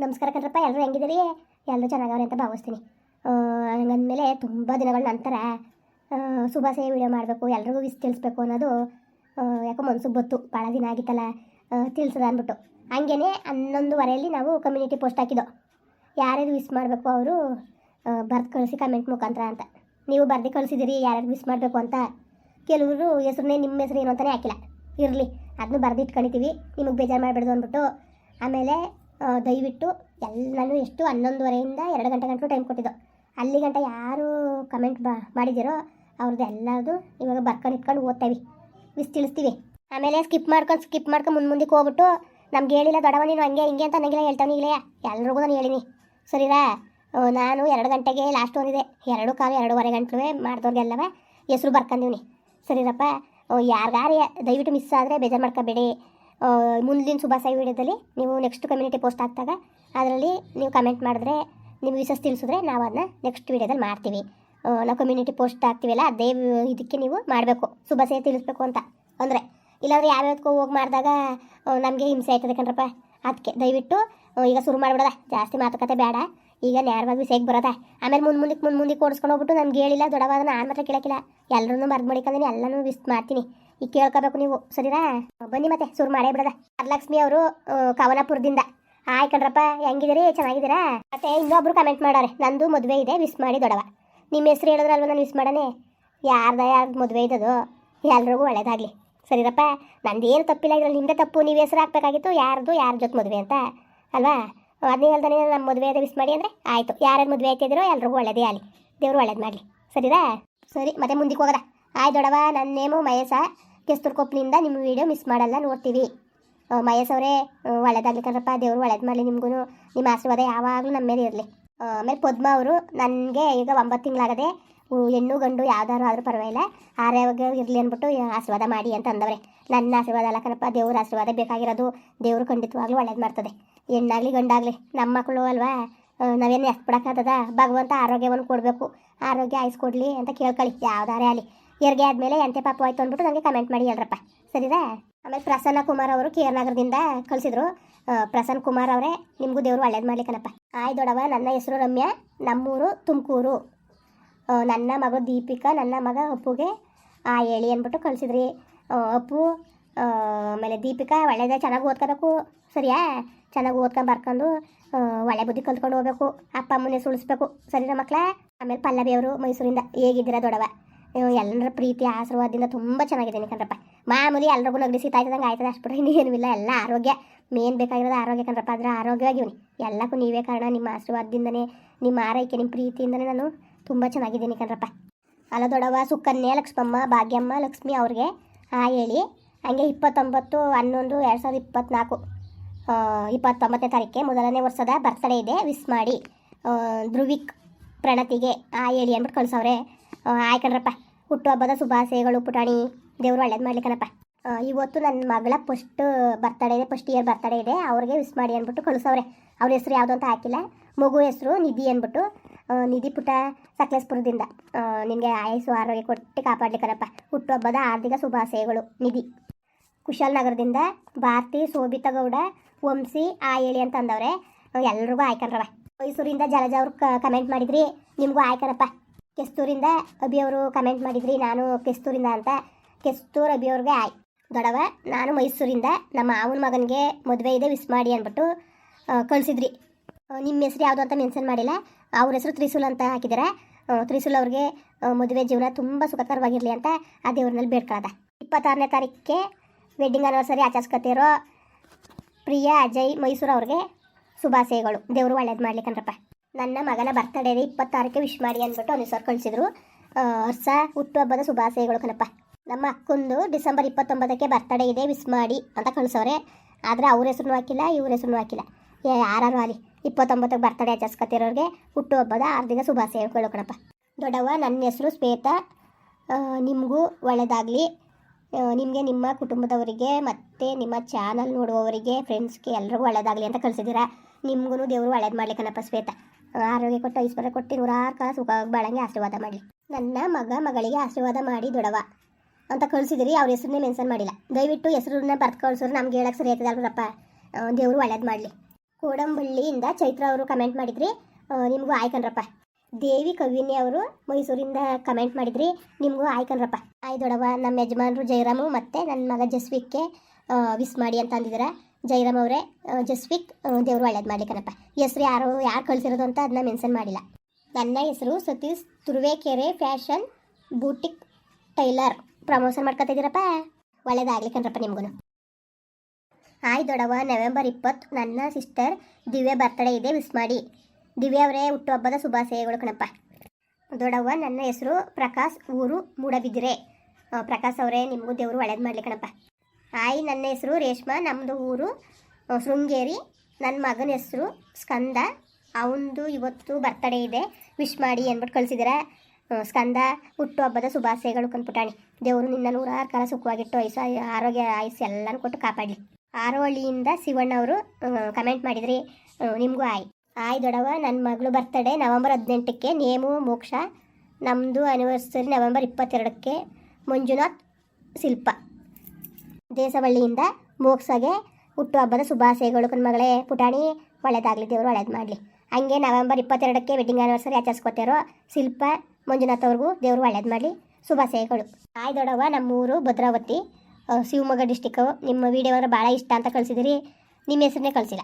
ನಮಸ್ಕಾರ ಕಣ್ರಪ್ಪ ಎಲ್ಲರೂ ಹೆಂಗಿದ್ದೀರಿ? ಎಲ್ಲರೂ ಚೆನ್ನಾಗವ್ರೆ ಅಂತ ಭಾವಿಸ್ತೀನಿ. ಹಂಗಂದಮೇಲೆ ತುಂಬ ದಿನಗಳ ನಂತರ ಶುಭಾಶಯ ವಿಡಿಯೋ ಮಾಡಬೇಕು, ಎಲ್ರಿಗೂ ವಿಸ್ ತಿಳಿಸ್ಬೇಕು ಅನ್ನೋದು ಯಾಕೋ ಮನ್ಸಿಗೆ ಗೊತ್ತು. ಭಾಳ ದಿನ ಆಗಿತ್ತಲ್ಲ ತಿಳಿಸದ ಅಂದ್ಬಿಟ್ಟು ಹಂಗೇನೆ ಹನ್ನೊಂದುವರೆಯಲ್ಲಿ ನಾವು ಕಮ್ಯುನಿಟಿ ಪೋಸ್ಟ್ ಹಾಕಿದ್ದೋ ಯಾರ್ಯಾರು ವಿಸ್ ಮಾಡಬೇಕು ಅವರು ಬರ್ದು ಕಳಿಸಿ ಕಮೆಂಟ್ ಮುಖಾಂತರ ಅಂತ. ನೀವು ಬರ್ದು ಕಳಿಸಿದಿರಿ ಯಾರ್ಯಾರು ವಿಸ್ ಮಾಡಬೇಕು ಅಂತ ಕೆಲವರು ಹೆಸ್ರನ್ನೇ ನಿಮ್ಮ ಹೆಸ್ರು ಏನು ಅಂತಲೇ ಹಾಕಿಲ್ಲ. ಇರಲಿ ಅದನ್ನು ಬರ್ದು ಇಟ್ಕೊಂಡಿದ್ದೀವಿ, ನಿಮಗೆ ಬೇಜಾರು ಮಾಡಬೇಡ್ದು ಅಂದ್ಬಿಟ್ಟು ಆಮೇಲೆ ದಯವಿಟ್ಟು ಎಲ್ಲನೂ ಎಷ್ಟು ಹನ್ನೊಂದುವರೆಯಿಂದ ಎರಡು ಗಂಟೆ ಗಂಟಲು ಟೈಮ್ ಕೊಟ್ಟಿದ್ದು. ಅಲ್ಲಿ ಗಂಟ ಯಾರು ಕಮೆಂಟ್ ಬ, ಮಾಡಿದ್ದೀರೋ ಅವ್ರದ್ದು ಎಲ್ಲರದು ಇವಾಗ ಬರ್ಕೊಂಡು ಇಟ್ಕೊಂಡು ಓದ್ತೇವೆ. ವಿಸ್ ತಿಳಿಸ್ತೀವಿ. ಆಮೇಲೆ ಸ್ಕಿಪ್ ಮಾಡ್ಕೊಂಡು ಸ್ಕಿಪ್ ಮಾಡ್ಕೊಂಡು ಮುಂದೆ ಮುಂದಕ್ಕೆ ಹೋಗ್ಬಿಟ್ಟು ನಮ್ಗೆ ಹೇಳಿಲ್ಲ ದೊಡವ ನೀನು ಹಂಗೆ, ಹಿಂಗೆ ಅಂತ ನನಗಿಲ್ಲ ಹೇಳ್ತಾನೆ ಈಗಲೇ. ಎಲ್ರಿಗೂ ನಾನು ಹೇಳಿನಿ. ಸರಿರಾ ನಾನು ಎರಡು ಗಂಟೆಗೆ ಲಾಸ್ಟ್ ಒಂದಿದೆ ಎರಡು ಕಾಲು ಎರಡೂವರೆ ಗಂಟೆ ಮಾಡಿದವ್ರಿಗೆಲ್ಲವೇ ಹೆಸ್ರು ಬರ್ಕೊಂಡಿವ್ನಿ ಸರಿರಪ್ಪ? ಯಾರಿಗಾರು ದಯವಿಟ್ಟು ಮಿಸ್ ಆದರೆ ಬೇಜಾರು ಮಾಡ್ಕೋಬೇಡಿ. ಮುಂದಿನ ಸುಭಾಸಾಯಿ ವಿಡಿಯೋದಲ್ಲಿ ನೀವು ನೆಕ್ಸ್ಟ್ ಕಮ್ಯುನಿಟಿ ಪೋಸ್ಟ್ ಆಗ್ತಾಗ ಅದರಲ್ಲಿ ನೀವು ಕಮೆಂಟ್ ಮಾಡಿದ್ರೆ ನೀವು ವಿಶಸ್ ತಿಳಿಸಿದ್ರೆ ನಾವು ಅದನ್ನ ನೆಕ್ಸ್ಟ್ ವಿಡಿಯೋದಲ್ಲಿ ಮಾಡ್ತೀವಿ. ನಾವು ಕಮ್ಯುನಿಟಿ ಪೋಸ್ಟ್ ಹಾಕ್ತೀವಲ್ಲ ಅದೇ ಇದಕ್ಕೆ ನೀವು ಮಾಡಬೇಕು. ಸುಭಾಸಾಯಿ ತಿಳಿಸ್ಬೇಕು ಅಂತ. ಅಂದರೆ ಇಲ್ಲಾಂದ್ರೆ ಯಾವ್ಯಾವ್ದಕ್ಕೂ ಹೋಗಿ ಮಾಡಿದಾಗ ನಮಗೆ ಹಿಂಸೆ ಆಯ್ತದೆ ಕಣ್ರಪ್ಪ. ಅದಕ್ಕೆ ದಯವಿಟ್ಟು ಈಗ ಶುರು ಮಾಡಿಬಿಡೋದ. ಜಾಸ್ತಿ ಮಾತುಕತೆ ಬೇಡ. ಈಗ ನೇರವಾಗಿ ವಿಷಯಕ್ಕೆ ಬರೋದ. ಆಮೇಲೆ ಮುಂದೆ ಮುಂದಕ್ಕೆ ಮುಂದೆ ಮುಂದಕ್ಕೆ ಓಡಿಸ್ಕೊಂಡು ಹೋಗ್ಬಿಟ್ಟು ನಮ್ಗೆ ಹೇಳಿಲ್ಲ, ದೊಡ್ಡವಾದ ನಾನು ಮಾತ್ರ ಕೇಳೋಕ್ಕಿಲ್ಲ. ಎಲ್ಲರನ್ನೂ ಮರ್ದು ಮಾಡಿಕೊಂಡಿನಿ ಎಲ್ಲನೂ ವಿಸ್ ಮಾಡ್ತೀನಿ. ಈಗ ಕೇಳ್ಕೋಬೇಕು ನೀವು, ಸರಿನಾ? ಬನ್ನಿ ಮತ್ತೆ, ಶುರು ಮಾಡೇ ಬಿಡದ. ವರಲಕ್ಷ್ಮಿ ಅವರು ಕವಲಾಪುರದಿಂದ ಹಾಯ್ ಕಣ್ರಪ್ಪ ಹೆಂಗಿದಿರಿ ಚೆನ್ನಾಗಿದ್ದೀರಾ? ಮತ್ತೆ ಇನ್ನೊಬ್ರು ಕಮೆಂಟ್ ಮಾಡಾರೆ. ನಂದು ಮದುವೆ ಇದೆ ವಿಸ್ ಮಾಡಿ ದೊಡವ. ನಿಮ್ಮ ಹೆಸ್ರು ಹೇಳಿದ್ರಲ್ವ ನಾನು ವಿಸ್ ಮಾಡನೆ? ಯಾರ್ದ ಯಾರ್ದು ಮದುವೆ ಇದ್ದದು, ಎಲ್ರಿಗೂ ಒಳ್ಳೇದಾಗಲಿ. ಸರಿರಪ್ಪ ನಂದೇನು ತಪ್ಪಿಲ್ಲ, ಇದ್ರಲ್ಲಿ ನಿಮ್ಮದೇ ತಪ್ಪು, ನೀವು ಹೆಸ್ರು ಹಾಕ್ಬೇಕಾಗಿತ್ತು, ಯಾರ್ದು ಯಾರ ಜೊತೆ ಮದುವೆ ಅಂತ. ಅಲ್ವಾ? ಅದನ್ನೇ ಹೇಳ್ದಾನೆ ನಮ್ಮ ಮದುವೆ ಇದೆ ವಿಸ್ ಮಾಡಿ ಅಂದರೆ ಆಯಿತು. ಯಾರ್ಯಾರು ಮದುವೆ ಆಯ್ತಿದ್ದೀರೋ, ಎಲ್ರಿಗೂ ಒಳ್ಳೇದೇ ಆಗಲಿ. ದೇವರು ಒಳ್ಳೇದು ಮಾಡಲಿ. ಸರಿರಾ ಸರಿ, ಮತ್ತೆ ಮುಂದಕ್ಕೆ ಹೋಗೋದ. ಆಯ್ ದೊಡವ ನನ್ನ ನೇಮು ಮಹೇಶ ಕೆಸ್ತೂರ್ಕೊಪ್ಲಿಂದ ನಿಮ್ಮ ವೀಡಿಯೋ ಮಿಸ್ ಮಾಡಲ್ಲ, ನೋಡ್ತೀವಿ. ಮಹೇಸ್ ಅವರೇ ಒಳ್ಳೇದಾಗಲಿ ಕಣ್ರಪ್ಪ ದೇವರು ಒಳ್ಳೇದು ಮಾಡಲಿ ನಿಮಗೂ ನಿಮ್ಮ ಆಶೀರ್ವಾದ ಯಾವಾಗಲೂ ನಮ್ಮ ಮೇಲೆ ಇರಲಿ. ಆಮೇಲೆ ಪದ್ಮ ಅವರು, ನನಗೆ ಈಗ ಒಂಬತ್ತು ತಿಂಗಳಾಗದೆ. ಹೆಣ್ಣು ಗಂಡು ಯಾವ್ದಾದ್ರು ಆದರೂ ಪರವಾಗಿಲ್ಲ. ಆರೋಗ್ಯ ಇರಲಿ ಅಂದ್ಬಿಟ್ಟು ಆಶೀರ್ವಾದ ಮಾಡಿ ಅಂತ ಅಂದವ್ರೆ. ನನ್ನ ಆಶೀರ್ವಾದ ಅಲ್ಲ ಕಣಪ್ಪ, ದೇವ್ರ ಆಶೀರ್ವಾದ ಬೇಕಾಗಿರೋದು. ದೇವರು ಖಂಡಿತವಾಗ್ಲೂ ಒಳ್ಳೇದು ಮಾಡ್ತದೆ. ಹೆಣ್ಣಾಗಲಿ ಗಂಡಾಗಲಿ, ನಮ್ಮ ಮಕ್ಕಳು ಅಲ್ವಾ? ನಾವೇನು ಎಷ್ಟು ಬಿಡೋಕ್ಕಾಗ್ತದ? ಭಗವಂತ ಆರೋಗ್ಯವನ್ನು ಕೊಡಬೇಕು. ಆರೋಗ್ಯ ಆಯ್ಸ್ಕೊಡ್ಲಿ ಅಂತ ಕೇಳ್ಕೊಳ್ಳಿ ಯಾವ್ದಾರೇ ಆಗಲಿ. ಹೆರಿಗೆ ಆದ್ಮೇಲೆ ಎಂತೆ ಪಾಪ ಆಯ್ತು ಅಂದ್ಬಿಟ್ಟು ನನಗೆ ಕಮೆಂಟ್ ಮಾಡಿ ಹೇಳ್ರಪ್ಪ. ಸರಿದಾ? ಆಮೇಲೆ ಪ್ರಸನ್ನ ಕುಮಾರ್ ಅವರು ಕೆ ನಗರದಿಂದ ಕಳಿಸಿದ್ರು ಪ್ರಸನ್ನ ಕುಮಾರ್ ಅವರೇ, ನಿಮಗೂ ದೇವರು ಒಳ್ಳೇದು ಮಾಡ್ಲಿಕ್ಕನಪ್ಪ ಆಯ್ ದೊಡವ, ನನ್ನ ಹೆಸರು ರಮ್ಯಾ, ನಮ್ಮೂರು ತುಮಕೂರು. ನನ್ನ ಮಗ ದೀಪಿಕಾ, ನನ್ನ ಮಗ ಅಪ್ಪುಗೆ ಆ ಹೇಳಿ ಅಂದ್ಬಿಟ್ಟು ಕಳಿಸಿದ್ರಿ. ಅಪ್ಪು ಆಮೇಲೆ ದೀಪಿಕಾ, ಒಳ್ಳೇದೇ ಚೆನ್ನಾಗಿ ಓದ್ಕೋಬೇಕು. ಸರಿಯಾ? ಚೆನ್ನಾಗಿ ಓದ್ಕೊಂಡು ಬರ್ಕೊಂಡು ಒಳ್ಳೆ ಬುದ್ಧಿ ಕಲ್ತ್ಕೊಂಡು ಹೋಗ್ಬೇಕು. ಅಪ್ಪ ಅಮ್ಮನೇ ಸುಳಿಸ್ಬೇಕು. ಸರಿನಾ ಮಕ್ಕಳ ಆಮೇಲೆ ಪಲ್ಲವಿಯವರು ಮೈಸೂರಿಂದ. ಹೇಗಿದ್ದೀರಾ ದೊಡವ? ಎಲ್ಲರ ಪ್ರೀತಿ, ಆಶೀರ್ವಾದದಿಂದ ತುಂಬ ಚೆನ್ನಾಗಿದ್ದೀನಿ ಕಣ್ರಪ್ಪ ಮಾಮೂಲಿ ಎಲ್ರಿಗೂ ನಗಡಿ ಆಯ್ತದಂಗೆ ಆಯ್ತದೆ, ಅಷ್ಟು ಬಿಟ್ರೆ ಇನ್ನೇನು ಇಲ್ಲ. ಎಲ್ಲ ಆರೋಗ್ಯ, ಮೇನ್ ಬೇಕಾಗಿರೋದು ಆರೋಗ್ಯ ಕಣ್ರಪ್ಪ. ಅದರ ಆರೋಗ್ಯವಾಗಿವ್ನಿ. ಎಲ್ಲಕ್ಕೂ ನೀವೇ ಕಾರಣ. ನಿಮ್ಮ ಆಶೀರ್ವಾದದಿಂದನೇ, ನಿಮ್ಮ ಆರೈಕೆ, ನಿಮ್ಮ ಪ್ರೀತಿಯಿಂದನೇ ನಾನು ತುಂಬ ಚೆನ್ನಾಗಿದ್ದೀನಿ ಕಣ್ರಪ್ಪ ಅಲ್ಲ ದೊಡವ ಸುಕನ್ಯಾ, ಲಕ್ಷ್ಮಮ್ಮ, ಭಾಗ್ಯಮ್ಮ, ಲಕ್ಷ್ಮಿ ಅವ್ರಿಗೆ, ಆ ಹೇಳಿ, ಹಂಗೆ ಇಪ್ಪತ್ತೊಂಬತ್ತು, ಹನ್ನೊಂದು, ಎರಡು ಸಾವಿರದ ಇಪ್ಪತ್ತ್ನಾಲ್ಕು ಇಪ್ಪತ್ತೊಂಬತ್ತನೇ ತಾರೀಕಿಗೆ ಮೊದಲನೇ ವರ್ಷದ ಬರ್ತ್ಡೇ ಇದೆ. ವಿಸ್ ಮಾಡಿ ಧ್ರುವಿಕ್ ಪ್ರಣತಿಗೆ ಆ ಹೇಳಿ ಅಂದ್ಬಿಟ್ಟು ಕಳ್ಸವ್ರೆ. ಆಯ್ಕಣ್ರಪ್ಪ. ಹುಟ್ಟುಹಬ್ಬದ ಶುಭಾಶಯಗಳು ಪುಟಾಣಿ. ದೇವರು ಒಳ್ಳೇದು ಮಾಡ್ಲಿಕ್ಕನಪ್ಪ ಇವತ್ತು ನನ್ನ ಮಗಳ ಫಸ್ಟ್ ಬರ್ತಡೇ ಇದೆ ಫಸ್ಟ್ ಇಯರ್ ಬರ್ತಡೇ ಇದೆ. ಅವ್ರಿಗೆ ವಿಸ್ ಮಾಡಿ ಅಂದ್ಬಿಟ್ಟು ಕಳಿಸವ್ರೆ. ಅವ್ರ ಹೆಸರು ಯಾವುದು ಅಂತ ಹಾಕಿಲ್ಲ. ಮಗು ಹೆಸರು ನಿಧಿ ಅಂದ್ಬಿಟ್ಟು. ನಿಧಿ ಪುಟ ಸಕಲೇಶ್ಪುರದಿಂದ. ನಿನಗೆ ಆಯಸ್ಸು, ಆರೋಗ್ಯ ಕೊಟ್ಟು ಕಾಪಾಡ್ಲಿಕ್ಕನಪ್ಪ ಹುಟ್ಟುಹಬ್ಬದ ಆರ್ಥಿಕ ಶುಭಾಶಯಗಳು. ನಿಧಿ. ಕುಶಾಲ್ ನಗರದಿಂದ ಭಾರತಿ ಶೋಭಿತಾ ಗೌಡ ವಂಶಿ ಆ ಹೇಳಿ ಅಂತ ಅಂದವ್ರೆ ಎಲ್ರಿಗೂ ಆಯ್ಕೊಂಡ್ರವ ಮೈಸೂರಿಂದ ಜಲಜ ಅವ್ರು ಕಮೆಂಟ್ ಮಾಡಿದ್ರಿ. ನಿಮಗೂ ಆಯ್ಕಣಪ್ಪ. ಕೆಸ್ತೂರಿಂದ ಅಭಿ ಅವರು ಕಮೆಂಟ್ ಮಾಡಿದ್ರಿ, ನಾನು ಕೆಸ್ತೂರಿಂದ ಅಂತ. ಕೆಸ್ತೂರ್ ಅಭಿ ಅವ್ರಿಗೆ ಆಯ್. ದೊಡವ, ನಾನು ಮೈಸೂರಿಂದ, ನಮ್ಮ ಮಾವನ ಮಗನಿಗೆ ಮದುವೆ ಇದೆ ವಿಸ್ ಮಾಡಿ ಅಂದ್ಬಿಟ್ಟು ಕಳಿಸಿದ್ರಿ. ನಿಮ್ಮ ಹೆಸರು ಯಾವುದು ಅಂತ ಮೆನ್ಷನ್ ಮಾಡಿಲ್ಲ. ಅವ್ರ ಹೆಸರು ತ್ರಿಶೂಲ್ ಅಂತ ಹಾಕಿದ್ದಾರೆ ತ್ರಿಶೂಲ್ ಅವ್ರಿಗೆ ಮದುವೆ ಜೀವನ ತುಂಬ ಸುಖಕರವಾಗಿರಲಿ ಅಂತ ಆ ದೇವ್ರನಲ್ಲಿ ಬೇಡ್ಕೊಳ್ಳೋದ ಇಪ್ಪತ್ತಾರನೇ ತಾರೀಕಿಗೆ ವೆಡ್ಡಿಂಗ್ ಆನಿವರ್ಸರಿ ಆಚರಿಸ್ಕೊತಿರೋ ಪ್ರಿಯಾ, ಅಜಯ್, ಮೈಸೂರು ಅವ್ರಿಗೆ ಶುಭಾಶಯಗಳು. ದೇವರು ಒಳ್ಳೇದು ಮಾಡ್ಲಿ ಕಣ್ರಪ್ಪ. ನನ್ನ ಮಗನ ಬರ್ತಡೇ ಇದೆ ಇಪ್ಪತ್ತಾರಕ್ಕೆ ವಿಶ್ ಮಾಡಿ ಅಂದ್ಬಿಟ್ಟು ಹೆಸರು ಕಳಿಸಿದ್ರು ಹೊಸ ಹುಟ್ಟುಹಬ್ಬದ ಶುಭಾಶಯಗಳು ಕಣಪ್ಪ. ನಮ್ಮ ಅಕ್ಕಂದು ಡಿಸೆಂಬರ್ ಇಪ್ಪತ್ತೊಂಬತ್ತಕ್ಕೆ ಬರ್ತಡೇ ಇದೆ ವಿಶ್ ಮಾಡಿ ಅಂತ ಕಳಿಸೋರೆ ಆದರೆ ಅವ್ರ ಹೆಸರು ಹಾಕಿಲ್ಲ, ಇವ್ರ ಹೆಸರು ಹಾಕಿಲ್ಲ. ಏ ಯಾರು ಅಲ್ಲಿ ಇಪ್ಪತ್ತೊಂಬತ್ತಕ್ಕೆ ಬರ್ತಡೇ ಆಚರಿಸ್ಕೊತಿರೋರಿಗೆ ಹುಟ್ಟುಹಬ್ಬದ ಆರ್ಥಿಕ ಶುಭಾಶಯಗಳು ಕಣಪ್ಪ. ದೊಡ್ಡವ್ವ, ನನ್ನ ಹೆಸರು ಶ್ವೇತ. ನಿಮಗೂ ಒಳ್ಳೆಯದಾಗಲಿ ನಿಮಗೆ ನಿಮ್ಮ ಕುಟುಂಬದವರಿಗೆ ಮತ್ತು ನಿಮ್ಮ ಚಾನಲ್ ನೋಡುವವರಿಗೆ ಫ್ರೆಂಡ್ಸ್ಗೆ ಎಲ್ರಿಗೂ ಒಳ್ಳೆಯದಾಗಲಿ ಅಂತ ಕಳಿಸಿದ್ದೀರಾ. ನಿಮಗೂ ದೇವರು ಒಳ್ಳೇದು ಮಾಡ್ಲಿಕ್ಕನಪ್ಪ ಶ್ವೇತ. ಆರೋಗ್ಯ ಕೊಟ್ಟು ಐಶ್ವರ್ಯ ಕೊಟ್ಟು ನೂರಾರು ಕಾಲ ಸುಖವಾಗಿ ಬಾಳಂಗೆ ಆಶೀರ್ವಾದ ಮಾಡಲಿ. ನನ್ನ ಮಗ ಮಗಳಿಗೆ ಆಶೀರ್ವಾದ ಮಾಡಿ ದೊಡವ. ಅಂತ ಕಳಿಸಿದ್ರಿ, ಅವ್ರ ಹೆಸರನ್ನೇ ಮೆನ್ಷನ್ ಮಾಡಿಲ್ಲ. ದಯವಿಟ್ಟು ಹೆಸರನ್ನ ಬರ್ದು ಕಳ್ಸೋರು ನಮ್ಗೆ ಹೇಳಕ್ಕೆ ಸರಿ ಆಯ್ತದಲ್ರಪ್ಪ ದೇವರು ಒಳ್ಳೇದು ಮಾಡಲಿ. ಕೋಡಂಬಳ್ಳಿಯಿಂದ ಚೈತ್ರ ಅವರು ಕಮೆಂಟ್ ಮಾಡಿದ್ರಿ. ನಿಮಗೂ ಆಯ್ಕನ್ರಪ್ಪ ದೇವಿ ಕವಿನಿ ಅವರು ಮೈಸೂರಿಂದ ಕಮೆಂಟ್ ಮಾಡಿದ್ರಿ. ನಿಮಗೂ ಆಯ್ಕನ್ರಪ್ಪ ಆಯ್ ದೊಡವ ನಮ್ಮ ಯಜಮಾನರು ಜಯರಾಮು ಮತ್ತು ನನ್ನ ಮಗ ಜಸ್ವಿಕ್ಕೆ ವಿಸ್ ಮಾಡಿ ಅಂತ ಅಂದಿದ್ದಾರೆ ಜಯರಾಮ್ ಅವರೇ ಜಸ್ವಿಕ್ ದೇವರು ಒಳ್ಳೇದು ಮಾಡಲಿ ಕಣಪ್ಪ ಹೆಸ್ರು ಯಾರು ಯಾರು ಕಳಿಸಿರೋದು ಅಂತ ಅದನ್ನ ಮೆನ್ಷನ್ ಮಾಡಿಲ್ಲ. ನನ್ನ ಹೆಸರು Satish Turuvekere fashion boutique tailor. Promotion ಮಾಡ್ಕೊತಿದ್ದೀರಪ್ಪ ಒಳ್ಳೇದಾಗಲಿ ಕಣ್ರಪ್ಪ ನಿಮ್ಗೂ ಹಾಯ್ ದೊಡವ ನವೆಂಬರ್ ಇಪ್ಪತ್ತು ನನ್ನ ಸಿಸ್ಟರ್ ದಿವ್ಯ ಬರ್ತಡೇ ಇದೆ ವಿಸ್ ಮಾಡಿ. ದಿವ್ಯ ಅವರೇ ಹುಟ್ಟುಹಬ್ಬದ ಶುಭಾಶಯಗಳು ಕಣಪ್ಪ. ದೊಡವ ನನ್ನ ಹೆಸರು ಪ್ರಕಾಶ್ ಊರು ಮೂಡಬಿದಿರೆ. ಪ್ರಕಾಶ್ ಅವರೇ, ನಿಮಗೂ ದೇವರು ಒಳ್ಳೇದು ಮಾಡಲಿ ಕಣಪ್ಪ ಹಾಯ್, ನನ್ನ ಹೆಸರು ರೇಷ್ಮಾ. ನಮ್ಮದು ಊರು ಶೃಂಗೇರಿ. ನನ್ನ ಮಗನ ಹೆಸರು ಸ್ಕಂದ. ಅವನದು ಇವತ್ತು ಬರ್ತಡೇ ಇದೆ. ವಿಶ್ ಮಾಡಿ ಅಂದ್ಬಿಟ್ಟು ಕಳಿಸಿದ್ದೀರ ಸ್ಕಂದ ಹುಟ್ಟುಹಬ್ಬದ ಶುಭಾಶಯಗಳು ಕಂದ್ಬಿಟ್ಟಾಣಿ ದೇವರು ನಿನ್ನ ನೂರಾರು ಕಾಲ ಸುಖವಾಗಿಟ್ಟು ಐಸ, ಆರೋಗ್ಯ ಆಯುಸ್ ಎಲ್ಲನೂ ಕೊಟ್ಟು ಕಾಪಾಡಲಿ. ಆರೋಹಳ್ಳಿಯಿಂದ ಶಿವಣ್ಣ ಅವರು ಕಮೆಂಟ್ ಮಾಡಿದ್ರಿ. ನಿಮಗೂ ಆಯ್. ಆಯ್ ದೊಡವ ನನ್ನ ಮಗಳು ಬರ್ತಡೇ ನವಂಬರ್ ಹದಿನೆಂಟಕ್ಕೆ. ನೇಮು, ಮೋಕ್ಷ. ನಮ್ಮದು ಆನಿವರ್ಸರಿ ನವೆಂಬರ್ ಇಪ್ಪತ್ತೆರಡಕ್ಕೆ. ಮಂಜುನಾಥ್ ಶಿಲ್ಪ. ದೇಸವಳ್ಳಿಯಿಂದ ಮೋಕ್ಷಗೆ ಹುಟ್ಟುಹಬ್ಬದ ಶುಭಾಶಯಗಳು ಮಗಳೇ. ಪುಟಾಣಿ, ಒಳ್ಳೇದಾಗಲಿ ದೇವರು, ಒಳ್ಳೇದು ಮಾಡಲಿ. ಹಂಗೆ ನವೆಂಬರ್ ಇಪ್ಪತ್ತೆರಡಕ್ಕೆ ವೆಡ್ಡಿಂಗ್ ಆನಿವರ್ಸರಿ ಆಚರಿಸ್ಕೊತಾರೋ ಶಿಲ್ಪ ಮಂಜುನಾಥ್ ಅವ್ರಿಗೂ ದೇವರು ಒಳ್ಳೇದು ಮಾಡಲಿ. ಶುಭಾಶಯಗಳು. ಆಯ್ ದೊಡವ ನಮ್ಮೂರು ಭದ್ರಾವತಿ ಶಿವಮೊಗ್ಗ ಡಿಸ್ಟಿಕ್ಕು ನಿಮ್ಮ ವಿಡಿಯೋ ಅಂದ್ರೆ ಭಾಳ ಇಷ್ಟ ಅಂತ ಕಳಿಸಿದಿರಿ. ನಿಮ್ಮ ಹೆಸರನ್ನೇ ಕಳಿಸಿಲ್ಲ.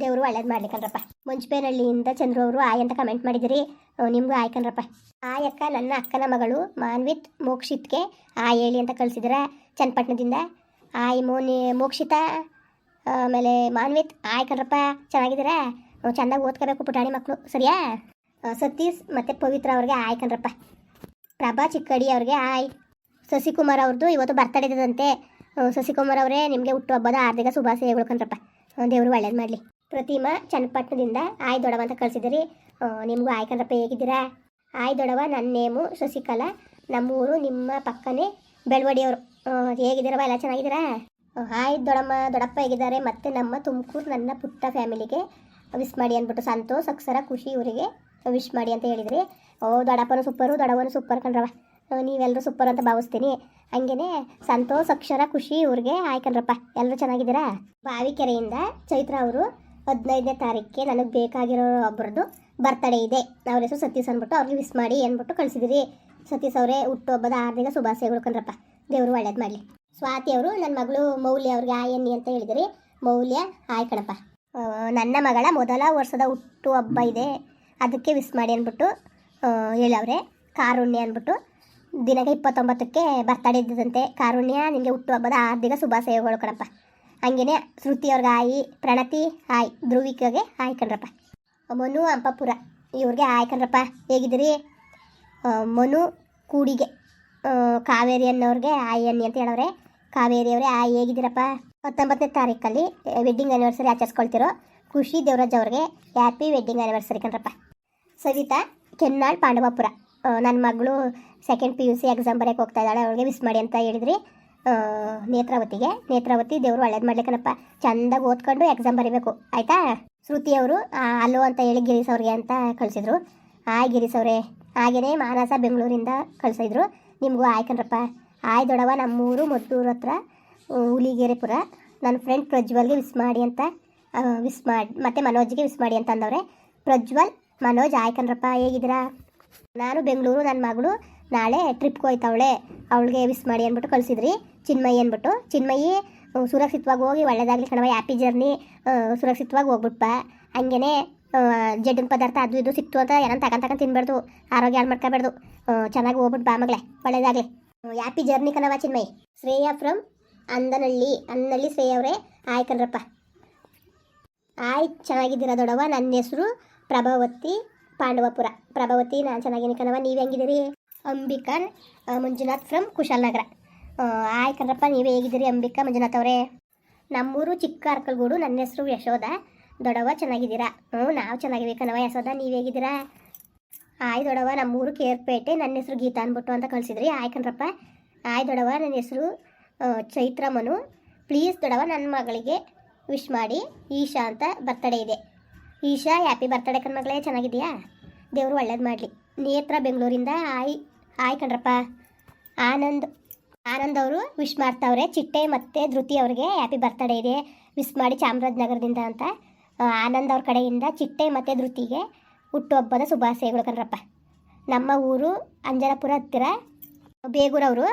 ದೇವರು ಒಳ್ಳೇದು ಮಾಡ್ಲಿ ಕಣ್ರಪ್ಪ. ಮಂಚಪೇನಹಳ್ಳಿಯಿಂದ ಚಂದ್ರು ಅವರು ಆಯ್ ಅಂತ ಕಮೆಂಟ್ ಮಾಡಿದಿರಿ. ನಿಮಗೂ ಆಯ್ ಕಣ್ರಪ್ಪ. ಆಯಕ್ಕ ನನ್ನ ಅಕ್ಕನ ಮಗಳು ಮಾನ್ವಿತ್ ಮೋಕ್ಷಿತ್ಗೆ ಆಯ್ ಹೇಳಿ ಅಂತ ಕಳಿಸಿದ್ರ ಚನ್ನಪಟ್ಟಣದಿಂದ. ಆಯ್ ಮೋನಿ, ಮೋಕ್ಷಿತ, ಆಮೇಲೆ ಮಾನ್ವಿತ್, ಆಯ್ ಕಣ್ರಪ್ಪ, ಚೆನ್ನಾಗಿದ್ದೀರಾ? ಚೆಂದಾಗಿ ಓದ್ಕೋಬೇಕು ಪುಟಾಣಿ ಮಕ್ಕಳು ಸರಿಯಾ? ಸತೀಶ್ ಮತ್ತು ಪವಿತ್ರ ಅವ್ರಿಗೆ ಆಯ್ ಕಣ್ರಪ್ಪ. ಪ್ರಭಾ ಚಿಕ್ಕಡಿ ಅವ್ರಿಗೆ ಆಯ್. ಶಶಿಕುಮಾರ್ ಅವ್ರದ್ದು ಇವತ್ತು ಬರ್ತಡೇ ಇದ್ದದಂತೆ. ಶಶಿಕುಮಾರ್ ಅವರೇ ನಿಮಗೆ ಹುಟ್ಟುಹಬ್ಬದ ಆರ್ಥಿಕ ಶುಭಾಶಯಗಳು ಕಣ್ರಪ್ಪ. ದೇವರು ಒಳ್ಳೇದು ಮಾಡಲಿ. ಪ್ರತಿಮಾ ಚನ್ನಪಟ್ಟಣದಿಂದ ಆಯ್ ದೊಡವ ಅಂತ ಕಳಿಸಿದಿರಿ ನಿಮಗೂ ಆಯ್ ಕಣ್ರಪ್ಪ ಹೇಗಿದ್ದೀರಾ? ಆಯ್ ದೊಡವ ನನ್ನ ನೇಮು ಶಶಿಕಲಾ. ನಮ್ಮೂರು, ನಿಮ್ಮ ಪಕ್ಕನೇ ಬೆಳವಡಿಯವರು. ಹೇಗಿದ್ದೀರವ ಎಲ್ಲ ಚೆನ್ನಾಗಿದ್ದೀರಾ? ಆಯ್ ದೊಡಮ್ಮ ದೊಡ್ಡಪ್ಪ ಹೇಗಿದ್ದಾರೆ? ಮತ್ತು ನಮ್ಮ ತುಮಕೂರು ನನ್ನ ಪುಟ್ಟ ಫ್ಯಾಮಿಲಿಗೆ ವಿಶ್ ಮಾಡಿ ಅಂದ್ಬಿಟ್ಟು ಸಂತೋಷ, ಅಕ್ಷರ, ಖುಷಿ ಇವರಿಗೆ ವಿಶ್ ಮಾಡಿ ಅಂತ ಹೇಳಿದ್ರಿ. ಓ, ದೊಡಪ್ಪನೂ ಸೂಪರು, ದೊಡವನು ಸೂಪರ್ ಕಣ್ರವ ನೀವೆಲ್ಲರೂ ಸೂಪರ್ ಅಂತ ಭಾವಿಸ್ತೀನಿ. ಹಂಗೇನೆ ಸಂತೋಷ, ಅಕ್ಷರ, ಖುಷಿ ಇವ್ರಿಗೆ ಆಯ್ಕಂಡ್ರಪ್ಪ ಎಲ್ಲರೂ ಚೆನ್ನಾಗಿದ್ದೀರಾ? ಬಾವಿಕೆರೆಯಿಂದ ಚೈತ್ರ ಅವರು ಹದಿನೈದನೇ ತಾರೀಕಿಗೆ ನನಗೆ ಬೇಕಾಗಿರೋ ಒಬ್ಬರದ್ದು ಬರ್ತಡೇ ಇದೆ. ಅವ್ರ ಹೆಸರು ಸತೀಶ್ ಅಂದ್ಬಿಟ್ಟು ಅವ್ರಿಗೆ ವಿಸ್ ಮಾಡಿ ಅಂದ್ಬಿಟ್ಟು ಕಳಿಸಿದಿರಿ. ಸತೀಶ್ ಅವರೇ ಹುಟ್ಟುಹಬ್ಬದ ಆರ್ದಿನ ಶುಭಾಶಯಗಳು ಕಣ್ರಪ್ಪ. ದೇವರು ಒಳ್ಳೇದು ಮಾಡಲಿ. ಸ್ವಾತಿ ಅವರು ನನ್ನ ಮಗಳು ಮೌಲ್ಯ ಅವ್ರಿಗೆ ಆಯ್ ಅನ್ನಿ ಅಂತ ಹೇಳಿದಿರಿ. ಮೌಲ್ಯ ಆಯ್ ಕಣಪ್ಪ. ನನ್ನ ಮಗಳ ಮೊದಲ ವರ್ಷದ ಹುಟ್ಟು ಹಬ್ಬ ಇದೆ. ಅದಕ್ಕೆ ವಿಸ್ ಮಾಡಿ ಅಂದ್ಬಿಟ್ಟು ಹೇಳವ್ರೆ. ಕಾರುಣ್ಯ ಅಂದ್ಬಿಟ್ಟು ದಿನಕ್ಕೆ ಇಪ್ಪತ್ತೊಂಬತ್ತಕ್ಕೆ ಬರ್ತಡೇ ಇದ್ದಂತೆ. ಕಾರುಣ್ಯ ನಿಮಗೆ ಹುಟ್ಟುಹಬ್ಬದ ಹಾರ್ದಿಕ ಶುಭಾಶಯಗಳು ಕಣಪ್ಪ. ಹಂಗೇನೆ ಶ್ರುತಿ ಅವ್ರಿಗೆ ಆಯಿ, ಪ್ರಣತಿ ಆಯ್, ಧ್ರುವಿಕಗೆ ಆಯ್ ಕಣ್ರಪ್ಪ. ಮನು, ಅಂಪಪುರ, ಇವ್ರಿಗೆ ಆಯ್ ಕಣ್ರಪ್ಪ. ಹೇಗಿದ್ರಿ ಮನು ಕೂಡಿಗೆ. ಕಾವೇರಿ ಅನ್ನೋರಿಗೆ ಆಯ್ ಅನ್ನಿ ಅಂತ ಹೇಳವ್ರೆ. ಕಾವೇರಿ ಅವರೇ, ಆಯ್ ಹೇಗಿದ್ದೀರಪ್ಪ? ಹತ್ತೊಂಬತ್ತನೇ ತಾರೀಕಲ್ಲಿ ವೆಡ್ಡಿಂಗ್ ಆ್ಯನಿವರ್ಸರಿ ಆಚರಿಸ್ಕೊಳ್ತಿರೋ ಖುಷಿ ದೇವರಾಜ್ ಅವ್ರಿಗೆ ಹ್ಯಾಪಿ ವೆಡ್ಡಿಂಗ್ ಆ್ಯನಿವರ್ಸರಿ ಕಣ್ರಪ್ಪ. ಸವಿತಾ, ಕೆನ್ನಾಳ್, ಪಾಂಡವಪುರ. ನನ್ನ ಮಗಳು second P U C exam ಬರೆಯೋಕೆ ಹೋಗ್ತಾ ಇದ್ದಾಳೆ, ಅವಳಿಗೆ ವಿಸ್ ಮಾಡಿ ಅಂತ ಹೇಳಿದ್ರಿ. ನೇತ್ರಾವತಿಗೆ. ನೇತ್ರಾವತಿ ದೇವರು ಒಳ್ಳೇದು ಮಾಡ್ಲಿಕ್ಕನಪ್ಪ. ಚಂದಾಗಿ ಓದ್ಕೊಂಡು ಎಕ್ಸಾಮ್ ಬರೀಬೇಕು. ಆಯಿತಾ? ಶ್ರುತಿ ಅವರು ಅಲ್ಲೋ ಅಂತ ಹೇಳಿ ಗಿರೀಶ್ ಅವ್ರಿಗೆ ಅಂತ ಕಳಿಸಿದ್ರು. ಆಯ್ ಗಿರೀಶ್ ಅವರೇ. ಹಾಗೆಯೇ ಮಾನಸ ಬೆಂಗಳೂರಿಂದ ಕಳಿಸಿದ್ರು. ನಿಮಗೂ ಆಯ್ ಕಣ್ರಪ್ಪ. ಆಯ್ ದೊಡವ, ನಮ್ಮೂರು ಮದ್ದೂರು ಹತ್ರ ಹುಲಿಗೆರೆಪುರ. ನನ್ನ ಫ್ರೆಂಡ್ ಪ್ರಜ್ವಲ್ಗೆ ವಿಸ್ ಮಾಡಿ ಅಂತ ವಿಸ್ ಮಾಡಿ, ಮತ್ತು ಮನೋಜ್ಗೆ ವಿಸ್ ಮಾಡಿ ಅಂತ ಅಂದವ್ರೆ. ಪ್ರಜ್ವಲ್, ಮನೋಜ್ ಆಯ್ ಕಣ್ರಪ್ಪ. ಹೇಗಿದ್ದೀರಾ? ನಾನು ಬೆಂಗಳೂರು ನನ್ನ ಮಗಳು. ನಾಳೆ ಟ್ರಿಪ್ಗೆ ಹೋಯ್ತವಳೆ, ಅವಳಿಗೆ ವಿಸ್ ಮಾಡಿ ಅಂದ್ಬಿಟ್ಟು ಕಳಿಸಿದ್ರಿ. ಚಿನ್ಮಯಿ ಅಂದ್ಬಿಟ್ಟು, ಚಿನ್ಮಯಿ ಸುರಕ್ಷಿತವಾಗಿ ಹೋಗಿ ಒಳ್ಳೇದಾಗಲಿ ಕಣವ ಹ್ಯಾಪಿ ಜರ್ನಿ ಸುರಕ್ಷಿತವಾಗಿ ಹೋಗ್ಬಿಟ್ಪ. ಹಂಗೇನೆ ಜಡ್ಡಿನ ಪದಾರ್ಥ ಅದು ಇದು ಸಿಕ್ತು ಅಂತ ಏನಂತ ತಗೊಂಡ್ ತಗೊಂಡು ತಿನ್ಬಾರ್ದು ಆರೋಗ್ಯ ಹಾಳು ಮಾಡ್ಕೋಬಾರ್ದು ಚೆನ್ನಾಗಿ ಹೋಗ್ಬಿಟ್ಟು ಬಾ ಮಗಳೇ, ಒಳ್ಳೇದಾಗಲಿ. ಹ್ಯಾಪಿ ಜರ್ನಿ ಕಣವ ಚಿನ್ಮಯಿ. ಶ್ರೇಯಾ ಫ್ರಮ್ ಅಂದನಹಳ್ಳಿ ಅಂದನಳ್ಳಿ ಶ್ರೇಯ ಅವರೇ. ಆಯ್ ಕಣ್ರಪ್ಪ. ಆಯ್, ಚೆನ್ನಾಗಿದ್ದೀರಾ ದೊಡವ ನನ್ನ ಹೆಸರು ಪ್ರಭಾವತಿ ಪಾಂಡವಪುರ. ಪ್ರಭಾವತಿ, ನಾನು ಚೆನ್ನಾಗಿದ್ದೀನಿ ಕಣವ ನೀವು ಹೆಂಗಿದ್ದೀರಿ? ಅಂಬಿಕಾ ಮಂಜುನಾಥ್ ಫ್ರಮ್ ಕುಶಾಲನಗರ ನಗರ. ಆಯ್ ಕಣ್ರಪ್ಪ, ನೀವೇ ಹೇಗಿದ್ದೀರಿ ಅಂಬಿಕಾ, ಮಂಜುನಾಥ್ ಅವರೇ? ನಮ್ಮೂರು ಚಿಕ್ಕ ಅರ್ಕಲ್ಗೂಡು ನನ್ನ ಹೆಸರು ಯಶೋಧ. ದೊಡವ ಚೆನ್ನಾಗಿದ್ದೀರಾ? ಹ್ಞೂ, ನಾವು ಚೆನ್ನಾಗಿದ್ದೀವಿ ಕಣವ ಯಶೋಧ, ನೀವು ಹೇಗಿದ್ದೀರಾ? ಆಯ್ ದೊಡವ ನಮ್ಮೂರು ಕೇರ್ಪೇಟೆ, ನನ್ನ ಹೆಸರು ಗೀತಾ ಅಂದ್ಬಿಟ್ಟು ಅಂತ ಕಳಿಸಿದ್ರಿ. ಆಯ್ ಕಣ್ರಪ್ಪ, ಆಯ್ ದೊಡವ ನನ್ನ ಹೆಸರು ಚೈತ್ರ ಮನು. ಪ್ಲೀಸ್ ದೊಡವ ನನ್ನ ಮಗಳಿಗೆ ವಿಶ್ ಮಾಡಿ ಈಶಾ ಅಂತ ಬರ್ತಡೇ ಇದೆ. ಈಶಾ ಹ್ಯಾಪಿ ಬರ್ತಡೇ ಕಣ್ಮಗಳೇ ಚೆನ್ನಾಗಿದೆಯಾ ದೇವರು ಒಳ್ಳೇದು ಮಾಡಲಿ. ನೇತ್ರ ಬೆಂಗಳೂರಿಂದ ಆಯ್ ಆಯ್ ಕಣ್ರಪ್ಪ. ಆನಂದ್ ಆನಂದ್ ಅವರು ವಿಶ್ ಮಾಡ್ತಾವ್ರೆ ಚಿಟ್ಟೆ ಮತ್ತು ಧೃತಿ ಅವ್ರಿಗೆ ಹ್ಯಾಪಿ ಬರ್ತ್ಡೇ ಇದೆ. ವಿಶ್ ಮಾಡಿ ಚಾಮರಾಜನಗರದಿಂದ ಅಂತ. ಆನಂದ್ ಅವ್ರ ಕಡೆಯಿಂದ ಚಿಟ್ಟೆ ಮತ್ತು ಧೃತಿಗೆ ಹುಟ್ಟುಹಬ್ಬದ ಶುಭಾಶಯಗಳು ಕಣ್ರಪ್ಪ. ನಮ್ಮ ಊರು ಅಂಜನಪುರ ಹತ್ತಿರ ಬೇಗೂರವರು